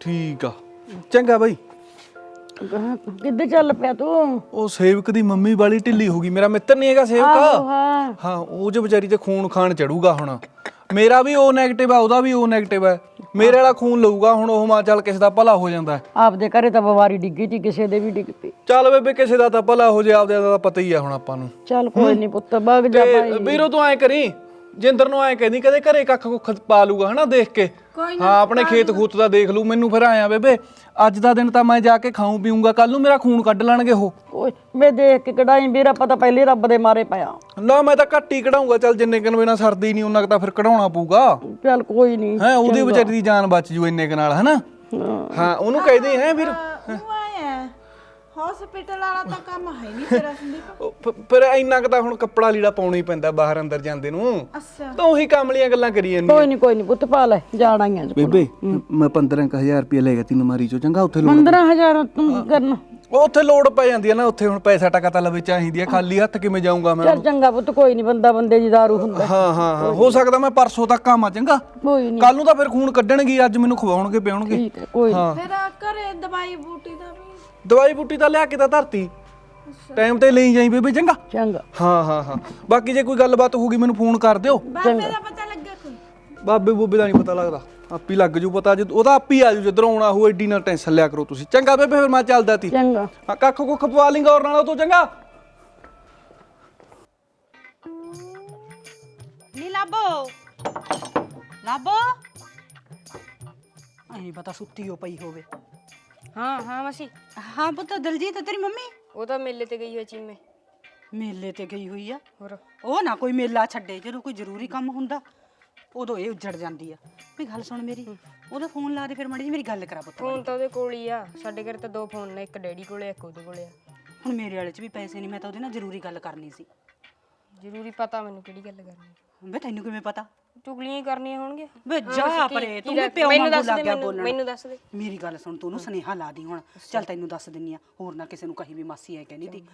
ਠੀਕ ਆ। ਚੰਗਾ ਬਾਈ। ਕਿੱਧਰ ਚੱਲ ਪਿਆ ਤੂੰ? ਉਹ ਸੇਵਕ ਦੀ ਮੰਮੀ ਵਾਲੀ ਢਿੱਲੀ ਹੋ ਗਈ। ਮੇਰਾ ਮਿੱਤਰ ਨਹੀਂ ਹੈਗਾ ਆਹੋ, ਸੇਵਕ ਹਾਂ। ਹਾਂ ਉਹ ਜੋ ਵਿਚਾਰੀ ਤੇ ਖੂਨ ਖਾਨ ਚੜੂਗਾ ਹੁਣ। ਮੇਰਾ ਵੀ ਉਹ 네ਗੇਟਿਵ ਆ ਉਹਦਾ ਵੀ ਉਹ 네ਗੇਟਿਵ ਹੈ ਮੇਰੇ ਵਾਲਾ ਖੂਨ ਲਊਗਾ ਹੁਣ ਉਹ ਮਾ ਚੱਲ ਕਿਸੇ ਦਾ ਭਲਾ ਹੋ ਜਾਂਦਾ ਹੈ। ਆਪਦੇ ਘਰੇ ਤਾਂ ਬਿਮਾਰੀ ਡਿੱਗੀ ਤੀ ਕਿਸੇ ਦੇ ਵੀ ਡਿੱਗ ਪਈ। ਚੱਲ ਬੇਬੇ ਕਿਸੇ ਦਾ ਤਾਂ ਭਲਾ ਹੋ ਜੇ ਆਪਦੇ ਦਾ ਤਾਂ ਪਤਾ ਹੀ ਆ ਹੁਣ ਆਪਾਂ ਨੂੰ। ਚੱਲ ਕੋਈ ਨਹੀਂ ਪੁੱਤ ਬਗ ਜਾ ਤੇ ਭਾਈ। ਵੀਰੋ ਤੂੰ ਐ ਕਰੀ। ਜਿੰਦਰ ਨੂੰ ਐ ਕਹਿੰਦੀ ਕਦੇ ਘਰੇ ਕੱਖ ਕੁੱਖ ਪਾ ਲੂਗਾ ਹਨਾ ਦੇਖ ਕੇ? ਹਾਂ ਆਪਣੇ ਖੇਤ ਖੂਤ ਦਾ ਦੇਖ ਲੂ ਮੈਨੂੰ ਫਿਰ ਆਇਆ ਬੇਬੇ ਅੱਜ ਦਾ ਦਿਨ ਤਾਂ ਮੈਂ ਜਾ ਕੇ ਖਾਉਂ ਪੀਊਂਗਾ ਕੱਲ ਨੂੰ ਮੇਰਾ ਖੂਨ ਕੱਢ ਲੈਣਗੇ ਉਹ। ਕੋਈ ਮੈਂ ਦੇਖ ਕੇ ਕਢਾਈ ਵੀਰਾ ਪਤਾ ਪਹਿਲੇ ਰੱਬ ਦੇ ਮਾਰੇ ਪਿਆ। ਨਾ ਮੈਂ ਤਾਂ ਘੱਟ ਹੀ ਕਢਾਊਂਗਾ ਚੱਲ ਜਿੰਨੇ ਕਿਨ ਬਿਨਾ ਸਰਦੀ ਨਹੀਂ ਉਹਨਾਂ ਕੁ ਤਾਂ ਫਿਰ ਕਢਾਉਣਾ ਪਊਗਾ। ਚੱਲ ਕੋਈ ਨਹੀਂ ਹੈ ਉਹਦੀ ਵਿਚਾਰੀ ਦੀ ਜਾਨ ਬਚ ਜੂ ਇੰਨੇ ਕੁ ਨਾਲ ਹਨਾ? ਹਾਂ। ਉਹਨੂੰ ਕਹਿੰਦੇ ਹੈ ਵੀਰ ਉਹ ਹਸਪੀਟਲ ਵਾਲਾ ਤਾਂ ਕੰਮ ਹੈ ਨਹੀਂ ਤੇਰਾ ਸੰਦੀਪ। ਉਹ ਫਿਰ ਇੰਨਾ ਕੁ ਤਾਂ ਹੁਣ ਕੱਪੜਾ ਲੀੜਾ ਪਾਉਣਾ ਹੀ ਪੈਂਦਾ ਬਾਹਰ ਅੰਦਰ ਜਾਂਦੇ ਨੂੰ। ਅੱਛਾ। ਤਾਂ ਉਹੀ ਕਾਮਲੀਆਂ ਗੱਲਾਂ ਕਰੀ ਜਾਂਦੀ ਕੋਈ ਨਹੀਂ ਕੋਈ ਨਹੀਂ ਪੁੱਤ ਪਾ ਲੈ ਜਾਣਾ ਹੀ ਆ ਬੇਬੇ ਮੈਂ 15000 ਰੁਪਏ ਲੈ ਗਿਆ ਤੈਨੂੰ ਮਾਰੀ ਚੋ ਚੰਗਾ ਉੱਥੇ ਲੋੜ 15000 ਤੂੰ ਕੀ ਕਰਨਾ? ਉਹ ਉੱਥੇ ਲੋੜ ਪੈ ਜਾਂਦੀ ਹੈ ਨਾ ਉੱਥੇ ਹੁਣ ਪੈਸਾ ਟਕਾ ਤਾਂ ਲਵੇ ਚਾਹੀਦੀ ਹੈ ਖਾਲੀ ਹੱਥ ਕਿਵੇਂ ਜਾਊਂਗਾ ਮੈਂ ਚੱਲ ਚੰਗਾ ਪੁੱਤ ਕੋਈ ਨਹੀਂ ਬੰਦਾ ਬੰਦੇ ਦੀ ਦਾਰੂ ਹੁੰਦਾ। ਹਾਂ ਹਾਂ ਹਾਂ ਹੋ ਸਕਦਾ ਮੈਂ ਪਰਸੋਂ ਤੱਕ ਆਵਾਂ ਚੰਗਾ? ਕੋਈ ਨਹੀਂ ਕੱਲ ਨੂੰ ਤਾਂ ਫਿਰ ਖੂਨ ਕੱਢਣਗੇ ਅੱਜ ਮੈਨੂੰ ਖਵਾਉਣਗੇ ਪਿਆਉਣਗੇ। ਠੀਕ ਹੈ ਕੋਈ ਨੀ। ਹਾਂ। ਫਿਰ ਆ ਘਰੇ ਦਵਾਈ ਬੂਟੀ ਦਾ ਵੀ ਦਵਾਈ ਬੂਟੀ ਤਾਂ ਲਿਆ ਕੇ ਤਾਂ ਧਰਤੀ। ਟਾਈਮ ਤੇ ਲਈ ਜਾਈ ਬੇਬੇ ਚੰਗਾ? ਚੰਗਾ। ਹਾਂ ਹਾਂ ਹਾਂ। ਬਾਕੀ ਜੇ ਕੋਈ ਗੱਲਬਾਤ ਹੋਊਗੀ ਮੈਨੂੰ ਫੋਨ ਕਰ ਦਿਓ। ਬਾਬੇ ਦਾ ਪਤਾ ਲੱਗਿਆ ਕੋਈ? ਬਾਬੇ ਬੂਬੇ ਦਾ ਨਹੀਂ ਪਤਾ ਲੱਗਦਾ। ਆਪੀ ਲੱਗ ਜੂ ਪਤਾ ਜਦ ਉਹਦਾ ਆਪੀ ਆ ਜੂ ਜਦੋਂ ਆਉਣਾ ਹੋਊ ਐਡੀ ਨਾ ਟੈਨਸ਼ਨ ਲਿਆ ਕਰੋ ਤੁਸੀਂ। ਚੰਗਾ ਬੇਬੇ ਫਿਰ ਮੈਂ ਚੱਲਦਾ ਤੀ। ਚੰਗਾ। ਹਾਂ ਕੱਖ ਕੁੱਖ ਪਵਾ ਲਿੰਗਾ ਔਰ ਨਾਲ ਤੂੰ ਚੰਗਾ? ਨੀ ਲਾਬੋ। ਲਾਬੋ। ਅਹੀਂ ਪਤਾ ਸੁੱਤੀ ਹੋ ਪਈ ਹੋਵੇ। ਹਾਂ ਹਾਂ ਮਸੀ। ਹਾਂ ਪੁੱਤ ਦਲਜੀਤ ਤੇਰੀ ਮੰਮੀ? ਉਹ ਤਾਂ ਮੇਲੇ ਤੇ ਗਈ ਹੋਈ ਚੀਮੇ। ਮੇਲੇ ਤੇ ਗਈ ਹੋਈ ਆ? ਹੋਰ? ਉਹ ਨਾ ਕੋਈ ਮੇਲਾ ਛੱਡੇ ਜਦੋਂ ਕੋਈ ਜ਼ਰੂਰੀ ਕੰਮ ਹੁੰਦਾ ਉਦੋਂ ਇਹ ਉੱਜੜ ਜਾਂਦੀ ਆ। ਵੀ ਗੱਲ ਸੁਣ ਮੇਰੀ ਉਹਦਾ ਫੋਨ ਲਾ ਦੇ ਫਿਰ ਮੜੀ ਜੀ ਮੇਰੀ ਗੱਲ ਕਰਾ ਪੁੱਤ ਫੋਨ ਤਾਂ ਉਹਦੇ ਕੋਲ ਹੀ ਆ। ਸਾਡੇ ਘਰ ਤਾਂ ਦੋ ਫੋਨ ਨੇ ਇੱਕ ਡੈਡੀ ਕੋਲੇ ਇੱਕ ਉਹਦੇ ਕੋਲੇ ਆ। ਹੁਣ ਮੇਰੇ ਵਾਲੇ 'ਚ ਵੀ ਪੈਸੇ ਨਹੀਂ ਮੈਂ ਤਾਂ ਉਹਦੇ ਨਾਲ ਜ਼ਰੂਰੀ ਗੱਲ ਕਰਨੀ ਸੀ। ਜ਼ਰੂਰੀ ਪਤਾ ਮੈਨੂੰ ਕਿਹੜੀ ਗੱਲ ਕਰਨੀ। ਵੇ ਤੈਨੂੰ ਕਿਵੇਂ ਪਤਾ? ਚੁਗਲੀਆਂ ਹੀ ਕਰਨੀਆਂ ਹੋਣਗੀਆਂ। ਵੇ ਜਾ ਪਰੇ ਤੂੰ ਵੀ ਪਿਓ ਮੈਨੂੰ ਵਾਂਗੂ ਦੱਸ ਲੱਗ ਦੇ, ਗਿਆ ਮੈਨੂੰ- ਬੋਲਣ। ਮੈਨੂੰ ਦੱਸ ਦੇ। ਮੇਰੀ ਗੱਲ ਸੁਣ ਤੂੰ ਉਹਨੂੰ ਸੁਨੇਹਾ ਲਾ ਦੀ ਹੁਣ। ਚੱਲ ਤੈਨੂੰ ਦੱਸ ਦਿੰਨੀ ਆ ਹੋਰ ਨਾ ਕਿਸੇ ਨੂੰ ਕਹੀ ਵੀ ਮਾਸੀ ਐ ਕਹਿੰਦੀ ਤੀ।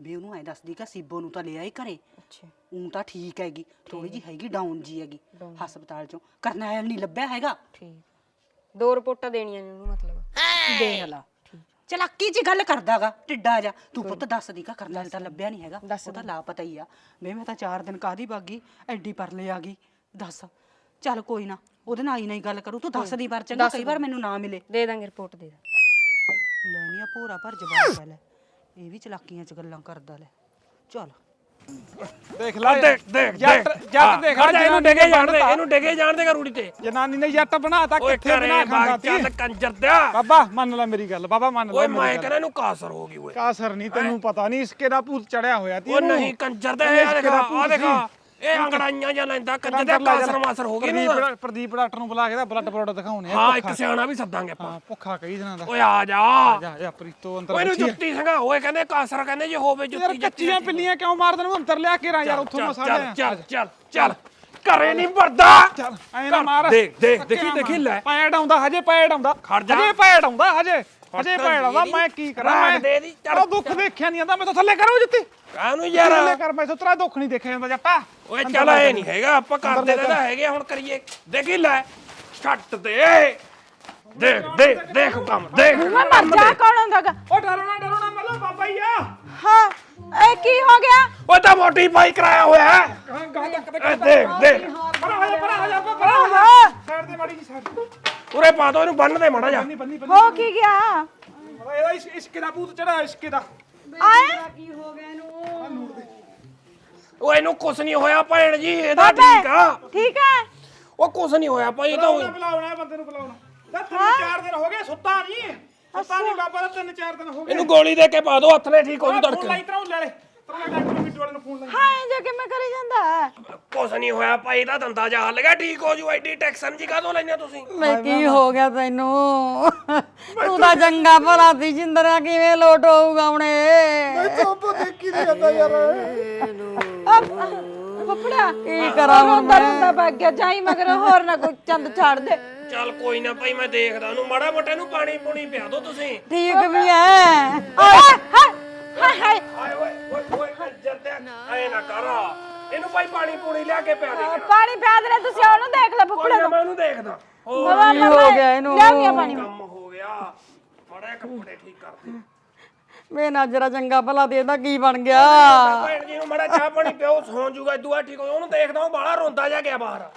ਵੀ ਉਹਨੂੰ ਐ ਦੱਸਦੀ ਕਿ ਸੀਬੋ ਨੂੰ ਤਾਂ ਲਿਆ ਹੀ ਘਰੇ। ਅੱਛਾ। ਉਂ ਤਾਂ ਠੀਕ ਹੈਗੀ ਥੋੜੀ ਜੀ ਹੈਗੀ ਡਾਊਨ ਜੀ ਹੈਗੀ ਹਸਪਤਾਲ ਚੋਂ। ਕਰਨੈਲ ਨਹੀਂ ਲੱਭਿਆ ਹੈਗਾ। ਠੀਕ। ਦੋ ਰਿਪੋਰਟਾਂ ਦੇਣੀਆਂ ਨੇ ਉਹਨੂੰ ਮਤਲਬ। ਦੇਖ ਲਾ। ਚਲਾਕੀ ਜੀ ਗੱਲ ਕਰਦਾਗਾ ਟਿੱਡਾ ਜਾ ਤੂੰ ਪੁੱਤ ਦੱਸ ਦੀ ਕਾ ਕਰਨੈਲ ਤਾਂ ਲੱਭਿਆ ਨਹੀਂ ਹੈਗਾ। ਉਹ ਤਾਂ ਲਾਪਤਾ ਹੀ ਆ। ਵੇ ਮੈਂ ਤਾਂ 4 ਦਿਨ ਕਾਦੀ ਬਾਗੀ ਐਡੀ ਪਰਲੇ ਆ ਗਈ। ਦੱਸ। ਚੱਲ ਕੋਈ ਨਾ ਉਹਦੇ ਨਾਲ ਹੀ ਨਹੀਂ ਗੱਲ ਕਰੂ। ਤੂੰ ਦੱਸ ਦੀ ਵਾਰ ਚੰਗਾ ਕਈ ਵਾਰ ਮੈਨੂੰ ਨਾ ਮਿਲੇ। ਦੇ ਦਾਂਗੇ ਰਿਪੋਰਟ ਦੇ ਦਾਂ ਲੈਣੀ ਆ ਭੋਰਾ ਭਰ ਜਵਾਬ ਲੈ। ਇਹ ਵੀ ਚਲਾਕੀਆਂ ਚ ਗੱਲਾਂ ਕਰਦਾ ਲੈ। ਚੱਲ। ਦੇਖ ਆ ਦੇਖ ਦੇਖ ਜੱਟ- ਦੇਖ। ਜੱਟ ਹਾਂ, ਦੇਖ, ਖੜ ਜਾ, ਇਹਨੂੰ ਜਨਾਨੀ ਡਿਗੇ ਨੇ ਜਾਣ ਦੇ ਬਣਤਾ। ਇਹਨੂੰ ਡਿਗੇ ਜਾਣ ਦੇਗਾ ਰੂੜੀ ਤੇ ਜਨਾਨੀ ਨੇ ਜੱਟ ਬਣਾਤਾ ਓਏ ਕਿੱਥੇ ਬਣਾ ਖਾਂਦਾ ਤੀ ਚੱਲ ਕੰਜਰ ਦਿਆ ਬਾਬਾ ਮੰਨ ਲੈ ਮੇਰੀ ਗੱਲ ਬਾਬਾ ਮੰਨ ਲੈ ਓਏ ਮੇਰੀ ਮੈਂ ਗੱਲ। ਕਹਿੰਦਾ ਇਹਨੂੰ ਕਾਸਰ ਹੋ ਗਈ ਓਏ ਕਾਸਰ ਨਹੀਂ ਤੈਨੂੰ ਪਤਾ ਨਹੀਂ ਇਸਕੇ ਦਾ ਭੂਤ ਚੜਿਆ ਹੋਇਆ ਤੀ ਉਹ। ਨਹੀਂ ਕੰਜਰ ਦੇ ਆ ਦੇਖਾ ਆ ਦੇਖਾ। ਇਹ ਅੰਗੜਾਈਆਂ ਜਾਂ ਲੈਂਦਾ ਕੰਜਰ ਦੇ ਕਾਸਰ। ਮਾਸਰ ਹੋ ਗਈ ਪ੍ਰਦੀਪ ਇਹਨੂੰ ਡਾ- ਪ੍ਰਦੀਪ ਡਾਕਟਰ ਨੂੰ ਬੁਲਾ ਕੇ ਦਾ ਬਲੱਡ ਪ੍ਰੋਡ ਦਿਖਾਉਣੇ ਆ ਹਾਂ ਇੱਕ ਸਿਆਣਾ ਵੀ ਸੱਦਾਂਗੇ ਆਪਾਂ। ਹਾਂ ਭੁੱਖਾ ਕਈ ਦਿਨਾਂ ਦਾ। ਓਏ ਆ ਜਾ। ਜਾ ਜਾ ਪ੍ਰੀਤੋ ਅੰਦਰ ਆ। ਜੁੱਤੀ ਸੰਗਾ ਓਏ ਕਹਿੰਦੇ ਕਾਸਰ ਕਹਿੰਦੇ ਜੇ ਹੋਵੇ ਜੁੱਤੀ ਕੱਚੀਆਂ ਪਿੱਲੀਆਂ ਕਿਉਂ ਮਾਰਦੇ ਨੇ ਅੰਦਰ ਲਿਆ ਕੇ ਰਾਂ ਯਾਰ ਉੱਥੋਂ ਚੱਲ ਮਸਾ ਚੱਲ ਚੱਲ ਚੱਲ। ਘਰੇ ਨਹੀਂ ਵਰਦਾ ਚੱਲ ਐ ਨਾ ਮਾਰ। ਦੇਖ ਦੇਖ ਦੇਖੀ ਨਾ ਦੇਖੀ। ਲੈ। ਪੈੜ ਆਉਂਦਾ ਹਜੇ ਪੈੜ ਆਉਂਦਾ। ਖੜ ਜਾ। ਹਜੇ ਪੈੜ ਆਉਂਦਾ ਹਜੇ। ਹਜੇ ਆਉਂਦਾ ਦੀ ਮੈਂ ਕੀ ਕਰਾਂ ਮੈਂ ਦੇ ਦੀ, ਚੱਲ, ਦੁੱਖ ਦੇਖਿਆ ਨਹੀਂ ਆਂਦਾ ਮੈਂ ਤਾਂ ਥੱਲੇ ਕਰੋ ਜੁੱਤੀ। ਕਾਹਨੂੰ ਯਾਰ? ਲੈ ਕਰ ਮੈਂ ਤੇਰਾ ਦੁੱਖ ਨਹੀਂ ਦੇਖਿਆ ਜਾਂਦਾ ਜੱਟਾ ਓਏ ਚੱਲ ਐ ਨਹੀਂ ਹੈਗਾ ਆਪਾਂ ਕਰਦੇ ਤਾਂ ਹੈਗੇ ਆ, ਹੁਣ ਕਰੀਏ। ਦੇਖੀ ਲੈ ਛੱਟ ਦੇ। ਦੇਖ ਦੇਖ ਦੇਖ ਕੰਮ ਦੇਖ। ਮੈਂ ਮਰ ਜਾ ਕੌਣ ਹੁੰਦਾਗਾ ਉਹ ਡਰੋ ਨਾ ਡਰੋ ਨਾ ਮੱਲੋ ਬਾਬਾ ਹੀ ਆ। ਹਾਂ ਇਹ ਕੀ ਹੋ ਗਿਆ? ਓਏ ਤਾਂ ਮੋਡੀਫਾਈ ਕਰਾਇਆ ਹੋਇਆ ਹੈ। ਗਾਂ ਤੱਕ ਦੇਖ ਦੇਖ। ਪਰਾ ਹੋ ਜਾ ਪਰਾ ਹੋ ਜਾ ਪਰਾ ਹੋ ਜਾ। ਸਾਈਡ ਤੇ ਮਾੜੀ ਜੀ ਸਾਈਡ ਉਰੇ ਪਾ ਦੋ ਇਹਨੂੰ ਬੰਨ ਦੇ ਮਾੜਾ ਜਾ ਬੰਨੀ ਬੰਨੀ ਬੰਨੀ ਹੋ ਕੀ ਗਿਆ? ਇਹਦਾ ਇਸ ਇਸ਼ਕ ਦਾ ਭੂਤ ਚੜਾ ਇਸ਼ਕ ਦਾ। ਆਏ? ਓ ਇਹਨੂੰ? ਕੁਛ ਨਹੀਂ ਹੋਇਆ ਭੈਣ ਜੀ ਇਹਦਾ ਠੀਕ ਆ। ਠੀਕ ਹੈ ਉਹ ਕੁਛ ਨਹੀਂ ਹੋਇਆ ਭਾਈ ਇਹ ਤਾਂ ਬੁਲਾਉਣਾ ਬੁਲਾਉਣਾ ਬੰਦੇ ਨੂੰ ਬੁਲਾਉਣਾ। ਤਾਂ ਤਿੰਨ ਚਾਰ ਦਿਨ ਹੋ ਗਏ ਸੁੱਤਾ ਨਹੀਂ। ਸੁੱਤਾ ਨਹੀਂ ਬਾਬਾ ਦਾ ਤਿੰਨ ਚਾਰ ਦਿਨ ਹੋ ਗਏ। ਇਹਨੂੰ ਗੋਲੀ ਦੇ ਕੇ ਪਾ ਦੋ ਹੱਥ ਨੇ ਠੀਕ ਹੋ ਜੂ ਫੋਨ ਤੜਕੇ ਲਾਈ ਤਰਾਂ ਲੈ ਲੈ। ਤਰਾਂ ਡਾਕਟਰ ਨੂੰ ਮਿੱਟੂ ਵਾਲੇ ਨੂੰ ਫੋਨ ਲਾਈ। ਹਾਂ ਜੇ ਕਿਵੇਂ ਕਰੀ ਜਾਂਦਾ। ਹੈ ਕੁਛ ਨਹੀਂ ਹੋਇਆ ਭਾਈ ਇਹਦਾ ਦੰਦਾ ਜਾ ਹੱਲ ਗਿਆ ਠੀਕ ਹੋ ਜੂ ਐਡੀ ਟੈਕਸਨ ਜੀ ਕਾਹਦੋਂ ਲੈਣਾ ਤੁਸੀਂ? ਮੈਂ ਕੀ ਹੋ ਗਿਆ ਤੈਨੂੰ? ਤੂੰ ਤਾਂ ਚੰਗਾ ਭਲਾ ਸੀ ਜਿੰਦਰਾ ਕਿਵੇਂ ਲੋਟ ਹੋਊਗਾ ਹੁਣੇ? ਫੁੱਫੜਾ ਕੀ ਕਰਾਂ ਹੁਣ ਰੋਂਦਾ ਰੋਂਦਾ ਭੱਗ ਗਿਆ ਜਾਈ ਮਗਰ ਹੋਰ ਨਾ ਕੋਈ ਚੰਦ ਛੱਡ ਦੇ। ਚੱਲ ਕੋਈ ਨਾ ਭਾਈ ਮੈਂ ਦੇਖਦਾ ਉਹਨੂੰ। ਮਾੜਾ ਮੋਟਾ ਨੂੰ ਪਾਣੀ ਪੂਣੀ ਪਿਆ ਦੋ ਤੁਸੀਂ। ਠੀਕ ਵੀ ਹੈ ਹਾਏ ਹਾਏ ਹਾਏ। ਆਏ ਓਏ ਓਏ ਓਏ ਕੰਜਰ ਤੇ ਐ ਨਾ ਕਰ। ਇਹਨੂੰ ਭਾਈ ਪਾਣੀ ਪੂਣੀ ਲਿਆ ਕੇ ਪਿਆ ਦੇ। ਪਾਣੀ ਪਿਆ ਦੇ ਤੁਸੀਂ ਉਹਨੂੰ ਦੇਖ ਲੈ ਫੁੱਫੜੇ ਕੋਈ ਨਾ ਮੈਂ ਉਹਨੂੰ ਦੇਖਦਾ। ਹੋਰ ਕੀ ਹੋ ਗਿਆ ਇਹਨੂੰ? ਲਿਆਉਂਦੀ ਆ ਪਾਣੀ। ਕੰਮ ਹੋ ਗਿਆ। ਮਾੜਾ ਜਿਹਾ ਕੱਪੜੇ ਠੀਕ ਕਰ ਦੇ। ਮੈਂ ਨਾਜਰਾ ਚੰਗਾ ਭਲਾ ਤੇ ਇਹਦਾ ਕੀ ਬਣ ਗਿਆ। ਭੈਣ ਜੀ ਨੂੰ ਮਾੜਾ ਚਾਹ ਪਾਣੀ ਪਿਓ ਸੌਂ ਜੂਗਾ ਇਦੂਆ ਠੀਕ ਹੋ ਉਹਨੂੰ ਦੇਖਦਾ ਉਹ ਬਾਹਲਾ ਰੋਂਦਾ ਜਾ ਗਿਆ ਬਾਹਰ।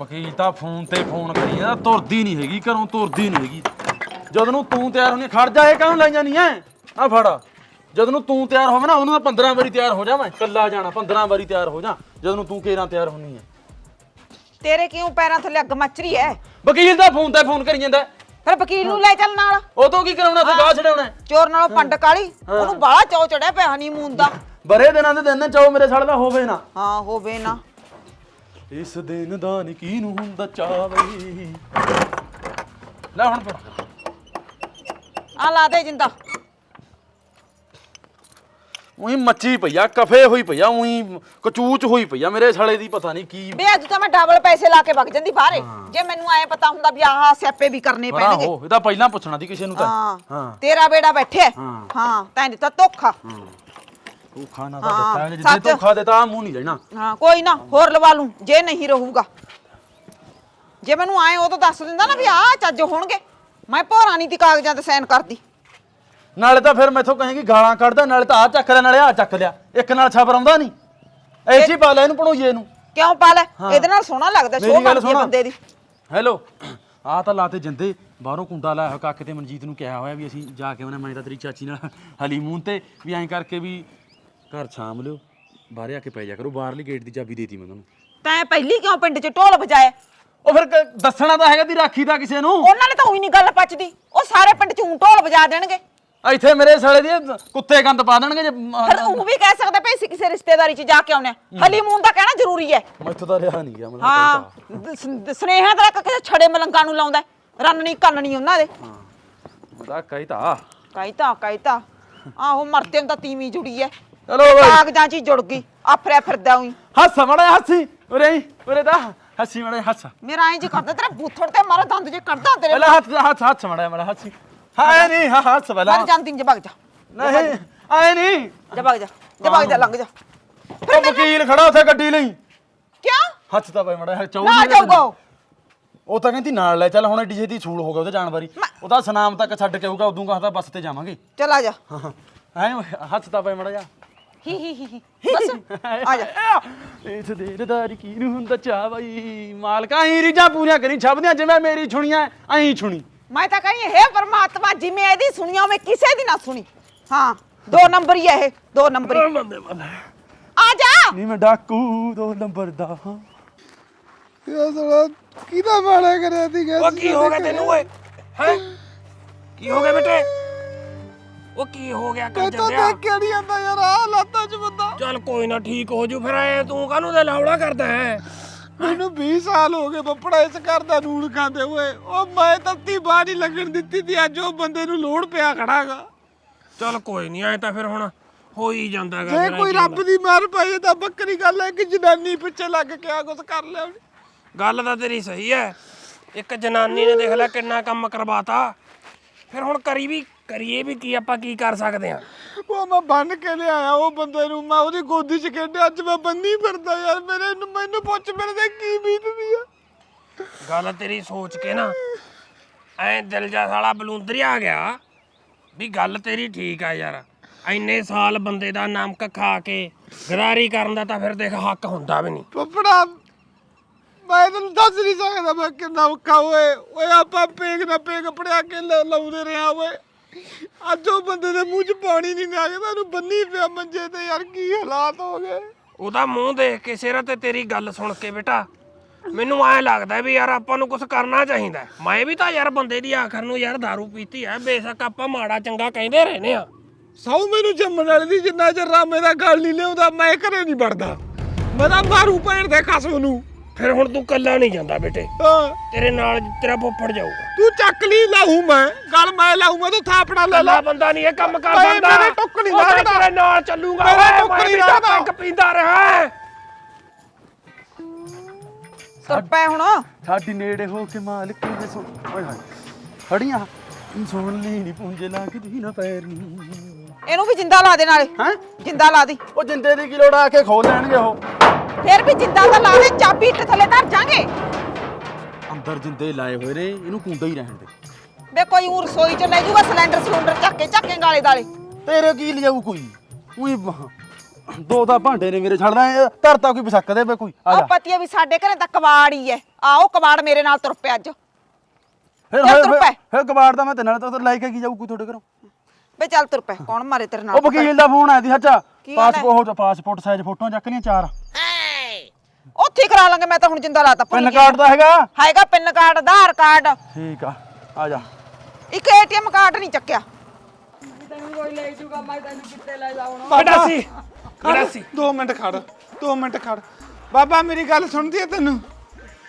ਵਕੀਲ ਤਾਂ ਫੋਨ ਤੇ ਫੋਨ ਕਰੀ ਜਾਂਦਾ ਤੁਰਦੀ ਨਹੀਂ ਹੈਗੀ ਘਰੋਂ ਤੁਰਦੀ ਨਹੀਂ ਹੈਗੀ। ਜਦ ਨੂੰ ਤੂੰ ਤਿਆਰ ਹੋਣੀ ਖੜ ਜਾ ਇਹ ਕਾਹਨੂੰ ਲੈ ਜਾਨੀ ਐ? ਆ ਫੜ। ਜਦ ਨੂੰ ਤੂੰ ਤਿਆਰ ਹੋਵੇਂ ਨਾ ਉਹਨੂੰ ਤਾਂ 15 ਵਾਰੀ ਤਿਆਰ ਹੋ ਜਾ ਮੈਂ ਕੱਲਾ ਜਾਣਾ 15 ਵਾਰੀ ਤਿਆਰ ਹੋ ਜਾ ਜਦ ਨੂੰ ਤੂੰ ਕੇਰਾਂ ਤਿਆਰ ਹੋਣੀ ਐ। ਤੇਰੇ ਕਿਉਂ ਪੈਰਾਂ ਥੱਲੇ ਅੱਗ ਮੱਚ ਰਹੀ ਐ ਵਕੀਲ ਦਾ ਫੋਨ ਤੇ ਫੋਨ ਕਰੀ ਜਾਂਦਾ। ਫਿਰ ਵਕੀਲ ਨੂੰ ਲੈ ਚੱਲ ਨਾਲ। ਉਹ ਤੋਂ ਕੀ ਕਰਾਉਣਾ ਤੇ ਗਾਹ ਛਡਾਉਣਾ ਚੋਰ ਨਾਲੋਂ ਪੰਡ ਕਾਲੀ ਉਹਨੂੰ ਬਾਹਲਾ ਚੋ ਚੜਿਆ ਪਿਆ ਹਨੀਮੂਨ ਦਾ। ਬਰੇ ਦਿਨਾਂ ਦੇ ਦਿਨ ਚਾਹੋ ਮੇਰੇ ਸਾਲੇ ਦਾ ਹੋਵੇ ਨਾ। ਹਾਂ ਹੋਵੇ ਨਾ। ਇਸ ਦਿਨ ਦਾ ਨੀ ਕਿਹਨੂੰ ਹੁੰਦਾ ਚਾਵਈ ਲੈ ਹੁਣ ਆ ਲਾ ਦੇ ਜਿੰਦਾ। ਉਹੀ ਮੱਚੀ ਪਈ ਆ ਕਫੇ ਹੋਈ ਪਈ ਆ ਉਹੀ ਕਚੂਚ ਹੋਈ ਪਈ ਆ ਮੇਰੇ ਸਾਲੇ ਦੀ ਪਤਾ ਨਹੀਂ ਕੀ। ਬੇ ਅੱਜ ਤਾਂ ਮੈਂ ਡਬਲ ਪੈਸੇ ਲਾ ਕੇ ਵਗ ਜਾਂਦੀ ਬਾਹਰੇ। ਜੇ ਮੈਨੂੰ ਐ ਪਤਾ ਹੁੰਦਾ ਵੀ ਆਹ ਸਿਆਪੇ ਵੀ ਕਰਨੇ ਪੈਣਗੇ। ਆਹੋ ਇਹਦਾ ਪਹਿਲਾਂ ਪੁੱਛਣਾ ਸੀ ਕਿਸੇ ਨੂੰ ਤਾਂ। ਹਾਂ ਹਾਂ। ਤੇਰਾ ਬੇੜਾ ਬੈਠਿਆ ਹਾਂ। ਹਾਂ। ਤੈਂ ਦਿੱਤਾ ਧੋਖਾ। ਤੂੰ ਖਾਣਾ ਤਾਂ ਹਾਂ, ਦਿੱਤਾ ਜਿੱਦੇ ਸੱਚ। ਧੋਖਾ ਦਿੱਤਾ ਮੂੰਹ ਨਹੀਂ ਲੈਣਾ। ਹਾਂ ਕੋਈ ਨਾ ਹੋਰ ਲਵਾ ਲੂੰ ਜੇ ਨਹੀਂ ਰਹੂਗਾ। ਜੇ ਮੈਨੂੰ ਆਏ ਉਹ ਤਾਂ ਦੱਸ ਦਿੰਦਾ ਨਾ ਵੀ ਆਹ ਚੱਜ ਹੋਣਗੇ। ਮੈਂ ਭੋਰਾ ਨਹੀਂ ਤੀ ਕਾਗਜ਼ਾਂ ਤੇ ਸਾਈਨ ਕਰਦੀ। ਨਾਲੇ ਤਾਂ ਫਿਰ ਮੈਥੋਂ ਕਹੇਗੀ ਗਾਲਾਂ ਕੱਢਦਾ ਨਾਲੇ ਤਾਂ ਆ ਚੱਕ ਲਿਆ ਨਾਲੇ ਆ ਚੱਕ ਲਿਆ ਇੱਕ ਨਾਲ ਛਾਪ ਆਉਂਦਾ ਨਹੀਂ। ਐਸੀ ਪਾ ਲੈ ਇਹਨੂੰ ਪਣੋਈਏ ਨੂੰ ਕਿਉਂ ਪਾ ਲੈ? ਇਹਦੇ ਨਾਲ ਸੋਹਣਾ ਲੱਗਦਾ ਸ਼ੋਅ ਮੇਰੀ ਗੱਲ ਕਰਦੀ ਆ ਸੁਣ। ਬੰਦੇ ਦੀ। ਹੈਲੋ ਆ ਤਾਂ ਲਾਤੇ ਜਿੰਦੇ ਬਾਹਰੋਂ ਕੁੰਡਾ ਲਾਇਆ ਹੋਇਆ ਕਾਕੇ ਤੇ ਮਨਜੀਤ ਨੂੰ ਕਿਹਾ ਹੋਇਆ ਵੀ ਅਸੀਂ ਜਾ ਕੇ ਉਹਨੇ ਮੈਂ ਤਾਂ ਤੇਰੀ ਚਾਚੀ ਨਾਲ ਹਲੀਮੂਨ ਤੇ ਵੀ ਐਂ ਕਰਕੇ ਵੀ ਘਰ ਛਾਮ ਲਿਓ ਬਾਹਰੇ ਆ ਕੇ ਪੈ ਜਾ ਕਰੋ ਬਾਹਰਲੀ ਗੇਟ ਦੀ ਚਾਬੀ ਦੇਤੀ ਮੈਂ ਤੁਹਾਨੂੰ। ਤੈਂ ਪਹਿਲੀ ਕਿਉਂ ਪਿੰਡ 'ਚ ਢੋਲ ਵਜਾਇਆ? ਉਹ ਫਿਰ ਕ- ਦੱਸਣਾ ਤਾਂ ਹੈਗਾ ਦੀ ਰਾਖੀ ਦਾ ਕਿਸੇ ਨੂੰ। ਉਹਨਾਂ ਨੇ ਤਾਂ ਉਹੀ ਨਹੀਂ ਗੱਲ ਪਚਦੀ। ਉਹ ਸਾਰੇ ਪਿੰਡ 'ਚ ਊਂ ਢੋਲ ਵਜਾ ਦੇਣਗੇ। ਇੱਥੇ ਮੇਰੇ ਸਾਲੇ ਦੀ ਕੁੱਤੇ ਗੰਦ ਪਾ ਦੇਣਗੇ ਜੇ ਫਿਰ ਉਹ ਵੀ ਕਹਿ ਸਕਦੇ ਭਈ ਅਸੀਂ ਕਿਸੇ ਰਿਸ਼ਤੇਦਾਰੀ 'ਚ ਜਾ ਕੇ ਆਉਣੇ ਹਲੀਮੂਨ ਦਾ ਕਹਿਣਾ ਜ਼ਰੂਰੀ ਹੈ। ਮੈਥੋਂ ਤਾਂ ਰਿਹਾ ਨਹੀਂ ਗਿਆ ਮਤਲਬ ਹਾਂ ਦ- ਸਨੇਹਾ ਤੱਕ ਕਿਸੇ ਛੜੇ ਮਲੰਗਾਂ ਨੂੰ ਲਾਉਂਦਾ ਹੈ। ਕੰਨਣੀ ਉਹਨਾਂ ਦੇ। ਮਦਾ ਕਹਿਤਾ। ਕਹਿਤਾ ਕਹਿਤਾ। ਆਹੋ ਮਰਤੇ ਨੂੰ ਤਾਂ ਤੀਵੀਂ ਜੁੜੀ ਐ ਚਲੋ ਬਈ। ਕਾਗਜ਼ਾਂ 'ਚ ਹੀ ਜੁੜ ਗਈ। ਆਫਰਿਆ ਫਿਰਦਾ ਉਹੀ। ਹੱਸ ਮੜਾ ਹੱਸੀ। ਉਰੇ ਉਰੇ ਦਾ ਹੱਸੀ ਮੜਾ ਹੱਸ। ਮੇਰਾ ਐਂ ਜੀ ਕਰਦਾ ਤੇਰੇ ਬੂਥੜ ਤੇ ਮਾਰਾ ਦੰਦ ਜੇ ਕੱਢਦਾ ਤੇਰੇ ਪਹਿਲਾਂ ਹੱਥ ਹੱਥ ਹੱਥ ਮੜਾ ਮੜਾ ਹੱਸੀ। ਹਾਂ ਨਹੀਂ ਹਾਂ ਹੱਸ ਪਹਿਲਾਂ ਮਰ ਜਾਂਦੀ ਜੇ ਭਗ ਜਾ। ਨਹੀਂ ਆਏ ਨਹੀਂ ਜਾ ਭਗ ਜਾ ਜਾ ਭਗ ਜਾ ਲੰਘ ਜਾ। ਉਹ ਵਕੀਲ ਖੜਾ ਉੱਥੇ ਗੱਡੀ ਲਈ। ਕਿਉਂ? ਹੱਥ ਤਾਂ ਪਏ ਮੜਾ ਚੌਲ ਨਾ ਜਾਊਗਾ ਉਹ। ਉਹ ਤਾਂ ਕਹਿੰਦੀ ਨਾਲ ਲੈ ਚੱਲ ਹੁਣ ਏਡੀ ਛੇਤੀ ਛੂਲ ਹੋ ਗਿਆ ਉਹਦੇ ਜਾਣ ਵਾਰੀ। ਉਹਦਾ ਸਨਾਮ ਤੱਕ ਛੱਡ ਕੇ ਆਊਗਾ ਉਦੋਂ ਕਹਤਾ ਬੱਸ ਤੇ ਜਾਵਾਂਗੇ। ਚਲ ਆ ਜਾ। ਹਾਂ ਐ ਹੱਥ ਤਾਂ ਪਏ ਮੜਾ ਜਾ ਹੀ ਹੀ ਹੀ ਬਸ। ਆ ਜਾ। ਇਸ ਦੇਰਦਾਰੀ ਕੀ ਨੂੰ ਹੁੰਦਾ ਚਾ ਬਾਈ। ਮਾਲਕਾ ਹੀ ਰੀਜਾਂ ਪੂਰੀਆਂ ਕਰੀ ਛੱਬਦੀਆਂ ਜਿਵੇਂ ਮੇਰੀ ਛੁਣੀਆਂ ਐਂ ਛੁਣੀ। ਮੈਂ ਤਾਂ ਕਹੀ ਹੈ ਪਰਮਾਤਮਾ ਜਿਵੇਂ ਇਹਦੀ ਸੁਣੀਆਂ ਮੈਂ ਕਿਸੇ ਦੀ ਨਾ ਸੁਣੀ। ਹਾਂ ਦੋ ਨੰਬਰ ਹੀ ਹੈ ਇਹ ਦੋ ਨੰਬਰ ਹੀ। ਬੰਦੇ ਬੰਦੇ ਆ ਜਾ! ਨਹੀਂ ਮੈਂ ਡਾਕੂ ਦੋ ਨੰਬਰ ਦਾ। ਹਾਂ ਇਹ ਸਾਲਾ ਕਿਹਦਾ ਮਾੜਾ ਕਰਿਆ ਸੀ ਉਹ ਕੀ ਹੋ ਗਿਆ ਤੈਨੂੰ ਓਏ? ਹੈ? ਕੀ ਹੋ ਗਿਆ ਬੇਟੇ? ਉਹ ਕੀ ਹੋ ਗਿਆ ਕੰਜਰ ਦਿਆ ਕਿਆ ਨਹੀਂ ਆਂਦਾ ਯਾਰ ਆ ਲਾਤਾਂ 'ਚ ਬੰਦਾ। ਚੱਲ ਕੋਈ ਨਾ ਠੀਕ ਹੋ ਜੂ ਫਿਰ ਐ ਤੂੰ ਕਾਹਨੂੰ ਤੇ ਲਾਉੜਾ ਕਰਦਾ ਹੈ? ਮੈਨੂੰ 20 ਸਾਲ ਹੋ ਗਏ ਬੱਪੜਾ ਇਸ ਘਰ ਦਾ ਨੂਣ ਖਾਂਦੇ ਹੋਏ। ਉਹ ਮੈਂ ਤੱਤੀ ਬਾਹ ਨਹੀਂ ਲੱਗਣ ਦਿੱਤੀ ਤੇ ਅੱਜ ਉਹ ਬੰਦੇ ਨੂੰ ਲੋੜ ਪਿਆ ਖੜਾਗਾ। ਚੱਲ ਕੋਈ ਨਹੀਂ ਐ ਤਾਂ ਫਿਰ ਹੁਣ ਹੋ ਹੀ ਜਾਂਦਾ ਗਾ ਜੇ ਮੇਰਾ ਕੋਈ ਕੀ ਰੱਬ ਦੀ ਮਾਰ ਪਾਏ ਤਾਂ ਬੱਕਰੀ ਗੱਲ ਹੈ ਕਿ ਜਨਾਨੀ ਪਿੱਛੇ ਲੱਗ ਕੇ ਆ ਕੁਝ ਕਰ ਲਿਆ ਉਹਨੇ। ਗੱਲ ਤਾਂ ਤੇਰੀ ਸਹੀ ਹੈ। ਇੱਕ ਜਨਾਨੀ ਨੇ ਦੇਖ ਲੈ ਕਿੰਨਾ ਕੰਮ ਕਰਵਾਤਾ। ਫਿਰ ਹੁਣ ਕਰੀ ਵੀ ਕਰੀਏ ਵੀ ਕੀ ਆਪਾਂ ਕੀ ਕਰ ਸਕਦੇ ਆ ਉਹ ਮੈਂ ਬੰਨ ਕੇ ਲਿਆਇਆ ਉਹ ਬੰਦੇ ਨੂੰ ਮੈਂ ਉਹਦੀ ਗੋਦੀ 'ਚ ਖੇਡਿਆ ਅੱਜ ਮੈਂ ਬੰਨੀ ਫਿਰਦਾ ਯਾਰ ਮੇਰੇ ਨੂੰ ਮੈਨੂੰ ਪੁੱਛ ਮੇਰੇ ਤੇ ਕੀ ਬੀਤਦੀ ਆ। ਗੱਲ ਤੇਰੀ ਸੋਚ ਕੇ ਨਾ ਐ ਦਿਲ ਜਾ ਸਾਲਾ ਬਲੂੰਦਰੀ ਆ ਗਿਆ ਵੀ ਗੱਲ ਤੇਰੀ ਠੀਕ ਆ ਯਾਰ। ਐਨੇ ਸਾਲ ਬੰਦੇ ਦਾ ਨਮਕ ਖਾ ਕੇ ਗਦਾਰੀ ਕਰਨ ਦਾ ਤਾਂ ਫਿਰ ਦੇਖ ਹੱਕ ਹੁੰਦਾ ਵੀ ਨਹੀਂ। ਪਪੜਾ ਮੈਂ ਤੈਨੂੰ ਦੱਸ ਨਹੀਂ ਸਕਦਾ ਮੈਂ ਕਿੰਨਾ ਔਖਾ ਹੋਏ ਓਏ ਆਪਾਂ ਪੇਗ ਨਾ ਪੇਗ ਪੜਿਆ ਕੇ ਲਾਉਂਦੇ ਰਿਹਾ ਓਏ। ਅੱਜ ਉਹ ਬੰਦੇ ਦੇ ਮੂੰਹ 'ਚ ਪਾਣੀ ਨਹੀਂ ਲੱਗਦਾ ਉਹਨੂੰ ਬੰਨੀ ਪਿਆ ਮੰਜੇ ਤੇ ਯਾਰ ਕੀ ਹਾਲਾਤ ਹੋ ਗਏ? ਉਹਦਾ ਮੂੰਹ ਦੇਖ ਕੇ ਸਿਰ ਤੇ ਤੇਰੀ ਗੱਲ ਸੁਣ ਕੇ ਬੇਟਾ ਮੈਨੂੰ ਐ ਲੱਗਦਾ ਵੀ ਯਾਰ ਆਪਾਂ ਨੂੰ ਕੁਝ ਕਰਨਾ ਚਾਹੀਦਾ ਹੈ। ਮੈਂ ਵੀ ਤਾਂ ਯਾਰ ਬੰਦੇ ਦੀ ਆਖਰ ਨੂੰ ਯਾਰ दारू ਪੀਤੀ ਐ ਬੇਸ਼ੱਕ ਆਪਾਂ ਮਾੜਾ ਚੰਗਾ ਕਹਿੰਦੇ ਰਹਿੰਦੇ ਆ ਸੌ ਮੈਨੂੰ ਜੰਮਣ ਵਾਲੀ ਦੀ ਜਿੰਨਾ ਚਿਰ ਰਾਮੇ ਦਾ ਗੱਲ ਨਹੀਂ ਲਿਆਉਂਦਾ ਮੈਂ ਘਰੇ ਨਹੀਂ ਵੜਦਾ। ਮੈਂ ਤਾਂ ਮਾਰੂ ਭੈਣ ਦੇ ਖਸਮ ਨੂੰ ਫਿਰ ਹੁਣ ਤੂੰ ਕੱਲਾ ਨਹੀਂ ਜਾਂਦਾ ਬੇਟੇ। ਹਾਂ। ਤੇਰੇ ਨਾਲ ਤੇਰਾ ਫੁੱਫੜ ਜਾਊਗਾ। ਤੂੰ ਚੱਕ ਲਈ ਲਾਹੂ ਮੈਂ। ਗੱਲ ਮੈਂ ਲਾਹੂ ਮੈਂ ਤੂੰ ਥਾਪੜਾ ਲੈ ਕੱਲਾ ਲਾ। ਬੰਦਾ ਨਹੀਂ ਇਹ ਕੰਮ ਕਰ ਓਏ, ਸਕਦਾ ਮੇਰੇ ਟੁੱਕ ਨਹੀਂ ਲੱਗਦਾ। ਤੇਰੇ ਨਾਲ ਚੱਲੂਗਾ। ਮੇਰੇ ਓਏ, ਟੁੱਕ ਮੈਂ ਨਹੀਂ ਤੇਰਾ ਲੱਗਦਾ। ਪੈਗ ਪੀਂਦਾ ਰਿਹਾ ਤੁਰ ਪੈ ਹੁਣ। ਸਾਡੀ ਨੇੜੇ ਹੋ ਕੇ ਮਾਲਕ ਨੇ ਸੁਣ ਓਏ ਹਾਏ। ਖੜੀਆਂ। ਸੁਣ ਲਈ ਨਹੀਂ ਪੁੰਜੇ ਲਾ ਕੇ ਦੀ ਨਾ ਪੈਰ ਨਹੀਂ ਇਹਨੂੰ ਵੀ ਜਿੰਦਾ ਲਾ ਦੇ ਨਾਲੇ। ਹੈਂ? ਜਿੰਦਾ ਲਾ ਦੀ। ਉਹ ਜਿੰਦੇ ਦੀ ਕੀ ਲੋੜ ਆ? ਕੇ ਖੋਲ ਲੈਣਗੇ ਉਹ। ਫੇਰ ਵੀ ਜਿੰਦਾ ਦੇ ਚਾਬੀ ਇੱਟ ਥੱਲੇ ਧਰ ਜਾਾਂਗੇ। ਅੰਦਰ ਜਿੰਦੇ ਲਾਏ ਹੋਏ ਨੇ ਇਹਨੂੰ ਕੁੰਦਾ ਹੀ ਰਹਿਣ ਦੇ। ਵੇ ਕੋਈ ਊਰ ਰਸੋਈ ਚ ਲੈ ਜੂਗਾ ਸਿਲੰਡਰ ਸਿਲੰਡਰ ਚੱਕ ਕੇ ਚੱਕੇ ਗਾਲੇ ਦਾਲੇ। ਤੇਰੇ ਕੀ ਲਿਆਊ ਕੋਈ? ਉਹੀ ਦੋ ਤਾਂ ਭਾਂਡੇ ਨੇ ਮੇਰੇ ਛੱਡਦਾ ਧਰਤਾ ਕੋਈ ਬਸਕ ਦੇ ਵੇ ਕੋਈ। ਆ ਆ ਜਾ। ਪਤੀ ਆ ਵੀ ਸਾਡੇ ਘਰੇ ਤਾਂ ਕਬਾੜ ਹੀ ਐ। ਆਓ ਕਬਾੜ ਮੇਰੇ ਨਾਲ ਤੁਰ ਪਿਆ ਅੱਜ। ਫਿਰ ਚੱਲ ਤੁਰ ਪੈ। ਫਿਰ ਕਬਾੜ ਦਾ ਮੈਂ ਤੇ ਨਾਲ ਤਾਂ ਲੈ ਕੇ ਕੀ ਜਾਊ ਕੋਈ ਤੁਹਾਡੇ ਘਰੋਂ। ਵੇ ਚੱਲ ਤੁਰ ਪੈ ਕੌਣ ਮਾਰੇ ਤੇਰੇ ਨਾਲ ਉਹ ਵਕੀਲ ਦਾ ਫੋਨ ਆਇਆ ਸੀ ਹੱਚਾ ਕੀ ਹਾਲ ਹੈ? ਪਾਸਪੋਰਟ ਪਾਸਪੋਰਟ ਸਾਈਜ਼ ਫੋਟੋਆਂ ਚੱਕ ਲੀਆਂ ਚਾਰ। ਉੱਥੇ ਹੀ ਕਰਾ ਲਾਂਗੇ ਮੈਂ ਤਾਂ ਹੁਣ ਜਿੰਦਾ ਲਾਤਾ। ਪੈਨ। ਕਾਰਡ ਦਾ ਹੈਗਾ? ਹੈਗਾ ਪਿੰਨ ਕਾਰਡ ਆਧਾਰ ਕਾਰਡ ਠੀਕ ਆ ਆ ਜਾ। ਇੱਕ ਏਟੀਐਮ ਕਾਰਡ ਨਹੀਂ ਚੱਕਿਆ। ਬੜਾ ਸੀ। ਬੜਾ ਸੀ। 2 ਮਿੰਟ ਖੜ 2 ਮਿੰਟ ਖੜ। ਬਾਬਾ ਮੇਰੀ ਗੱਲ ਸੁਣਦੀ ਹੈ ਤੈਨੂੰ?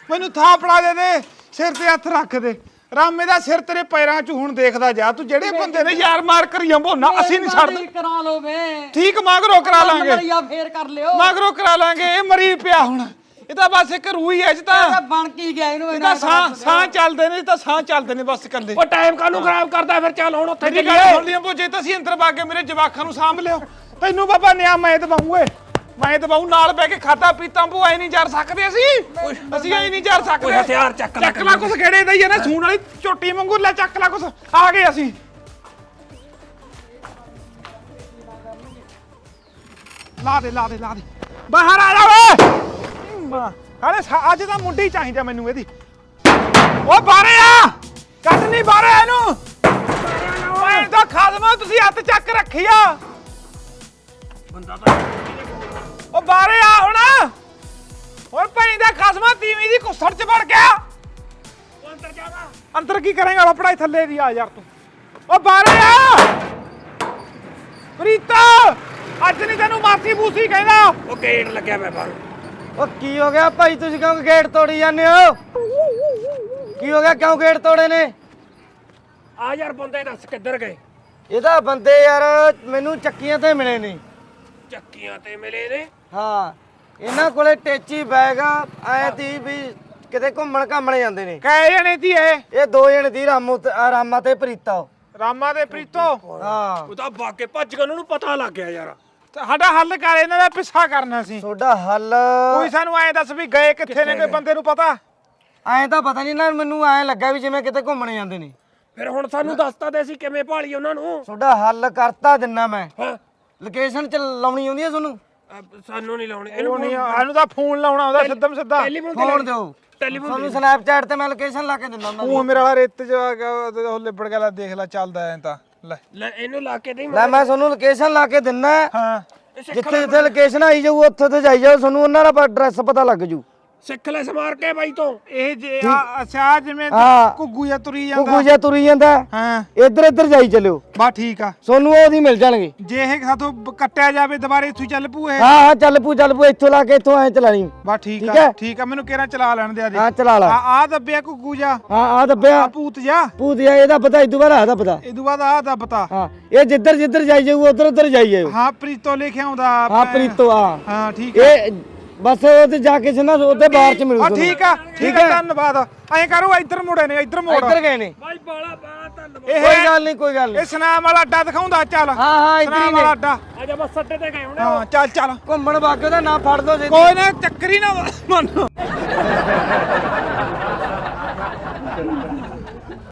ਮੈਨੂੰ ਥਾਪੜਾ ਦੇ ਦੇ ਸਿਰ ਤੇ ਹੱਥ ਰੱਖ ਦੇ। ਰਾਮੇ ਦਾ ਸਿਰ ਤੇਰੇ ਪੈਰਾਂ 'ਚ ਹੁਣ ਦੇਖਦਾ ਜਾ ਤੂੰ ਜਿਹੜੇ ਬੰਦੇ ਨੇ ਯਾਰ ਮਾਰ ਕਰੀ ਨਾ ਅਸੀਂ ਨਹੀਂ ਛੱਡਦੇ। ਕਰਾ ਲਓ ਵੇ ਠੀਕ ਮਗਰੋਂ ਕਰਾ ਲਾਂਗੇ। ਮਰਿਆ ਫੇਰ ਕਰ ਲਿਓ। ਮਗਰੋਂ ਕਰਾ ਲਾਂਗੇ ਇਹ ਮਰੀ ਪਿਆ ਹੁਣ। ਇਹ ਤਾਂ ਬਸ ਇੱਕ ਰੂਹ ਹੀ ਹੈ ਇਹ ਤਾਂ ਬਣ ਕੀ ਗਿਆ ਇਹਨੂੰ ਇਹ ਤਾਂ ਸਾਹ ਸਾਹ ਚੱਲਦੇ ਨੇ ਤਾਂ ਸਾਹ ਚੱਲਦੇ ਨੇ ਬਸ ਇਕੱਲੇ ਉਹ ਟਾਈਮ ਕਾਹਨੂੰ ਖਰਾਬ ਕਰਦਾ ਫਿਰ ਚੱਲ ਹੁਣ ਉੱਥੇ ਚੱਲੀਏ। ਲਿਆ ਬੋਝੇ ਤਾਂ ਅਸੀਂ ਅੰਦਰ ਕੇ ਮੇਰੇ ਜਵਾਖਾਂ ਨੂੰ ਸਾਂਭ ਲਿਓ। ਤੈਨੂੰ ਬਾਬਾ ਨਿਆ ਮੈਂ ਦਵਾਉਂ ਮੈਂ ਦਵਾਉਂ ਨਾਲ ਬਹਿ ਕੇ ਖਾਦਾ ਪੀਤਾ ਭੂ ਐ ਨਹੀਂ ਜਰ ਸਕਦੇ ਅਸੀਂ? ਅਸੀਂ ਐ ਨਹੀਂ ਜਰ ਸਕਦੇ। ਕੋਈ ਹਥਿਆਰ ਚੱਕ ਲੈ ਚੱਕ ਲਾ ਕੁਛ ਗੇੜੇ ਦਈ ਨਾ ਸੂਣ ਵਾਲੀ ਝੋਟੀ ਵਾਂਗੂ ਲੈ ਚੱਕ ਲਾ ਕੁਛ। ਆ ਗਏ ਅਸੀਂ। ਲਾ ਦੇ ਲਾ ਦੇ ਲਾ ਦੇ। ਬਾਹਰ ਆ ਜਾ ਓਏ! ਹਾਲੇ ਅੱਜ ਤਾਂ ਮੁੰਡੀ ਚਾਹੀਦਾ ਮੈਨੂੰ ਇਹਦੀ। ਓ ਬਾਹਰੇ ਆ! ਕੱਢ ਨਹੀਂ ਬਾਹਰੇ ਇਹਨੂੰ। ਓਏ। ਤਾਂ ਖਾਦਮਾ ਤੁਸੀਂ ਹੱਥ ਚੱਕ ਰੱਖੀ ਆ। ਬੰਦਾ ਤਾਂ ਓ ਬਾਹਰੇ ਆ ਹੁਣ। ਹੋਰ ਭਾਈ ਦਾ ਖਸਮਾ ਤੀਵੀਂ ਦੀ ਕੁਸੜ ਚ ਵੜ ਗਿਆ। ਉਹ ਅੰਦਰ ਜਾਵਾ ਅੰਦਰ ਕੀ ਕਰੇਗਾ? ਲਪੜਾ ਥੱਲੇ ਦੀ ਆ ਯਾਰ ਤੂੰ। ਓ ਬਾਹਰੇ ਆ। ਪ੍ਰੀਤਾ ਅੱਜ ਨਹੀਂ ਤੈਨੂੰ ਮਾਸੀ ਬੂਸੀ ਕਹਿੰਦਾ। ਉਹ ਗੇਟ ਲੱਗਿਆ ਮੈਂ ਬਾਹਰ। ਉਹ ਕੀ ਹੋ ਗਿਆ ਭਾਈ? ਤੁਸੀਂ ਕਿਉਂ ਗੇਟ ਤੋੜੀ ਜਾਂਦੇ ਹੋ? ਕੀ ਹੋ ਗਿਆ? ਕਿਉਂ ਗੇਟ ਤੋੜੇ ਨੇ? ਆ ਯਾਰ ਬੰਦੇ ਦੱਸ ਕਿੱਧਰ ਗਏ? ਇਹਦਾ ਬੰਦੇ ਯਾਰ ਮੈਨੂੰ ਚੱਕੀਆਂ ਤੇ ਮਿਲੇ ਨੇ ਚੱਕੀਆਂ ਤੇ ਮਿਲੇ ਨੇ? ਹਾਂ ਇਹਨਾਂ ਕੋਲੇ ਟੇਚੀ ਬੈਗ ਆ ਆਏ ਤੀ ਵੀ ਕਿਤੇ ਘੁੰਮਣ ਘਾਮਣ ਜਾਂਦੇ ਨੇ। ਕਹੇ ਜਣੇ ਦੀ ਇਹ? ਇਹ ਦੋ ਜਣੇ ਦੀ ਰਾਮੂ ਤੇ ਆ ਰਾਮਾ ਤੇ ਪ੍ਰੀਤਾ। ਰਾਮਾ ਦੇ ਪ੍ਰੀਤੋ? ਹਾਂ। ਉਹ ਤਾਂ ਬਾਗੇ ਭੱਜ ਗਏ ਉਹਨਾਂ ਨੂੰ ਪਤਾ ਲੱਗ ਗਿਆ ਯਾਰ। ਤੇ ਸਾਡਾ ਹੱਲ ਕਰ ਇਹਨਾਂ ਦਾ ਪਿੱਛਾ ਕਰਨਾ ਸੀ। ਤੁਹਾਡਾ ਹੱਲ ਕੋਈ ਸਾਨੂੰ ਐਂ ਦੱਸ ਵੀ ਗਏ ਕਿੱਥੇ ਨੇ ਕੋਈ ਬੰਦੇ ਨੂੰ ਪਤਾ? ਐਂ ਤਾਂ ਪਤਾ ਨਹੀਂ ਨਾ ਮੈਨੂੰ ਐਂ ਲੱਗਾ ਵੀ ਜਿਵੇਂ ਕਿਤੇ ਘੁੰਮਣ ਜਾਂਦੇ ਨੇ। ਫਿਰ ਹੁਣ ਸਾਨੂੰ ਦੱਸਤਾ ਦੇ ਅਸੀਂ ਕਿਵੇਂ ਭਾਲੀ ਉਹਨਾਂ ਨੂੰ? ਤੁਹਾਡਾ ਹੱਲ ਕਰਤਾ ਦਿੰਨਾ ਮੈਂ। ਹਾਂ। ਲੋਕੇਸ਼ਨ ਚ ਲਾਉਣੀ ਆਉਂਦੀ ਹੈ ਤੁਹਾਨੂੰ? ਅਹ ਸਾਨੂੰ ਨਹੀਂ ਲਾਉਣੀ। ਉਹ ਇਹਨੂੰ ਨਹੀਂ ਇਹਨੂੰ ਤਾਂ ਫੋਨ ਲਾਉਣਾ ਉਹਦਾ ਸਿੱਧਮ ਸਿੱਧਾ ਟੈਲੀਫੋਨ ਤੇ ਫੋਨ। ਦਿਓ। ਟੈਲੀਫੋਨ ਤੁਹਾਨੂੰ ਸਨੈਪਚੈਟ ਤੇ ਮੈਂ ਲੋਕੇਸ਼ਨ ਲਾ ਕੇ ਦਿੰਦਾ ਉਹਨਾਂ ਦੀ। ਉਹ ਮੇਰਾ ਵਾਲਾ ਰੇਤ ਚ ਆ ਗਿਆ, ਉਹ ਲਿਬੜ ਗਿਆ ਲੈ ਦੇਖ ਲੈ ਚੱਲਦਾ ਐ ਤਾਂ। ਲੈ। ਲੈ ਇਹਨੂੰ ਲਾ ਕੇ ਦੇ ਲੈ ਮੈਂ ਤੁਹਾਨੂੰ ਲੋਕੇਸ਼ਨ ਲਾ ਕੇ ਦਿੰਨਾ ਹਾਂ। ਜਿੱਥੇ ਜਿੱਥੇ ਲੋਕੇਸ਼ਨ ਆਈ ਜਾਊ ਉੱਥੇ ਤੇ ਜਾਈ ਜਾਓ ਤੁਹਾਨੂੰ ਉਹਨਾਂ ਦਾ ਐਡਰੈਸ ਪਤਾ ਲੱਗ ਜੂ ਸਿੱਖ ਲੈ ਸਮਾਰ ਕੇ ਬਾਈ ਤੋਂ। ਇਹ ਜੇ ਆ- ਅੱਛਾ ਜਿਵੇਂ ਹਾਂ। ਘੁੱਗੂ ਜਾਂ ਤੁਰੀ ਕੁਕੂ ਜਾਂਦਾ ਜਿਹਾ ਤੁਰੀ ਜਾਂਦਾ। ਹਾਂ। ਇੱਧਰ ਇੱਧਰ ਜਾਈ ਚੱਲਿਓ। ਬਾ ਠੀਕ ਆ। ਤੁਹਾਨੂੰ ਉਹਦੀ ਮਿਲ ਜਾਣਗੇ। ਜੇ ਇਹ ਸਾਥੋਂ ਬ- ਕੱਟਿਆ ਜਾਵੇ ਦੁਬਾਰੇ ਇੱਥੋਂ ਹੀ ਚੱਲ ਪੂ ਇਹ। ਹਾਂ ਹਾਂ ਚੱਲ ਪੂ ਚੱਲ ਪੂ ਇੱਥੋਂ ਲਾ ਕੇ ਇੱਥੋਂ ਐ ਚਲਾਣੀ। ਬਾ ਠੀਕ ਠੀਕ ਆ। ਹੈ? ਠੀਕ ਆ ਮੈਨੂੰ ਕਿਹੜਾ ਚਲਾ ਲੈਣ ਦੇ। ਆ ਹਾਂ ਚਲਾ ਲਾ। ਆ ਆ ਦੱਬਿਆ ਘੁੱਗੂ ਜਾ ਹਾਂ ਆ ਦੱਬਿਆ। ਆ ਭੂਤ ਜਾ ਪੂਤ ਜਾ ਇਹਦਾ ਪਤਾ ਇਦੋਂ ਬਾਅਦ ਆਦਾ ਪਤਾ ਇਹ ਤੋਂ ਬਾਅਦ ਆ ਦੱਬਤਾ। ਹਾਂ ਇਹ ਜਿੱਧਰ ਜਿੱਧਰ ਜਾਈ ਜਾਊ ਉਧਰ ਉਧਰ ਜਾਈ ਜਾਓ ਹਾਂ ਪ੍ਰੀਤੋ ਲਿਖਿਆ ਹੁੰਦਾ ਹਾਂ ਪ੍ਰੀਤੋ ਆ ਹਾਂ ਠੀਕ ਆ। ਇਹ ਬਸ ਉਹਦੇ ਜਾ ਕੇ ਨਾ ਉਹਦੇ ਬਾਹਰ ਚ ਮਿਲੂ ਆ ਤੁਹਾਨੂੰ। ਠੀਕ ਆ ਠੀਕ ਆ ਧੰਨਵਾਦ। ਐਂ ਕਰੋ ਇੱਧਰ ਮੁੜੇ ਨੇ ਇੱਧਰ ਮੋੜ। ਇੱਧਰ ਗਏ ਨੇ। ਬਾਈ ਬਾਲਾ ਬਾਲਾ ਇਹ ਕੋਈ ਗੱਲ ਨਹੀਂ ਕੋਈ ਗੱਲ ਇਹ ਨਹੀਂ ਸਨਾਮ ਵਾਲਾ ਅੱਡਾ ਦਿਖਾਉਂਦਾ ਚੱਲ। ਹਾਂ ਹਾਂ ਇੱਧਰ ਹੀ ਸਨਾਮ ਵਾਲਾ ਨੇ ਅੱਡਾ। ਆ ਜਾ ਬਸ ਅੱਡੇ ਤੇ ਗਏ ਹੁਣ। ਹਾਂ ਚੱਲ ਚੱਲ। ਘੁੰਮਣ ਵਾਗੇ ਦਾ ਨਾ ਫੜ ਦੋ ਕੋਈ ਨਾ ਚੱਕਰੀ ਨਾ ਮੰਨ।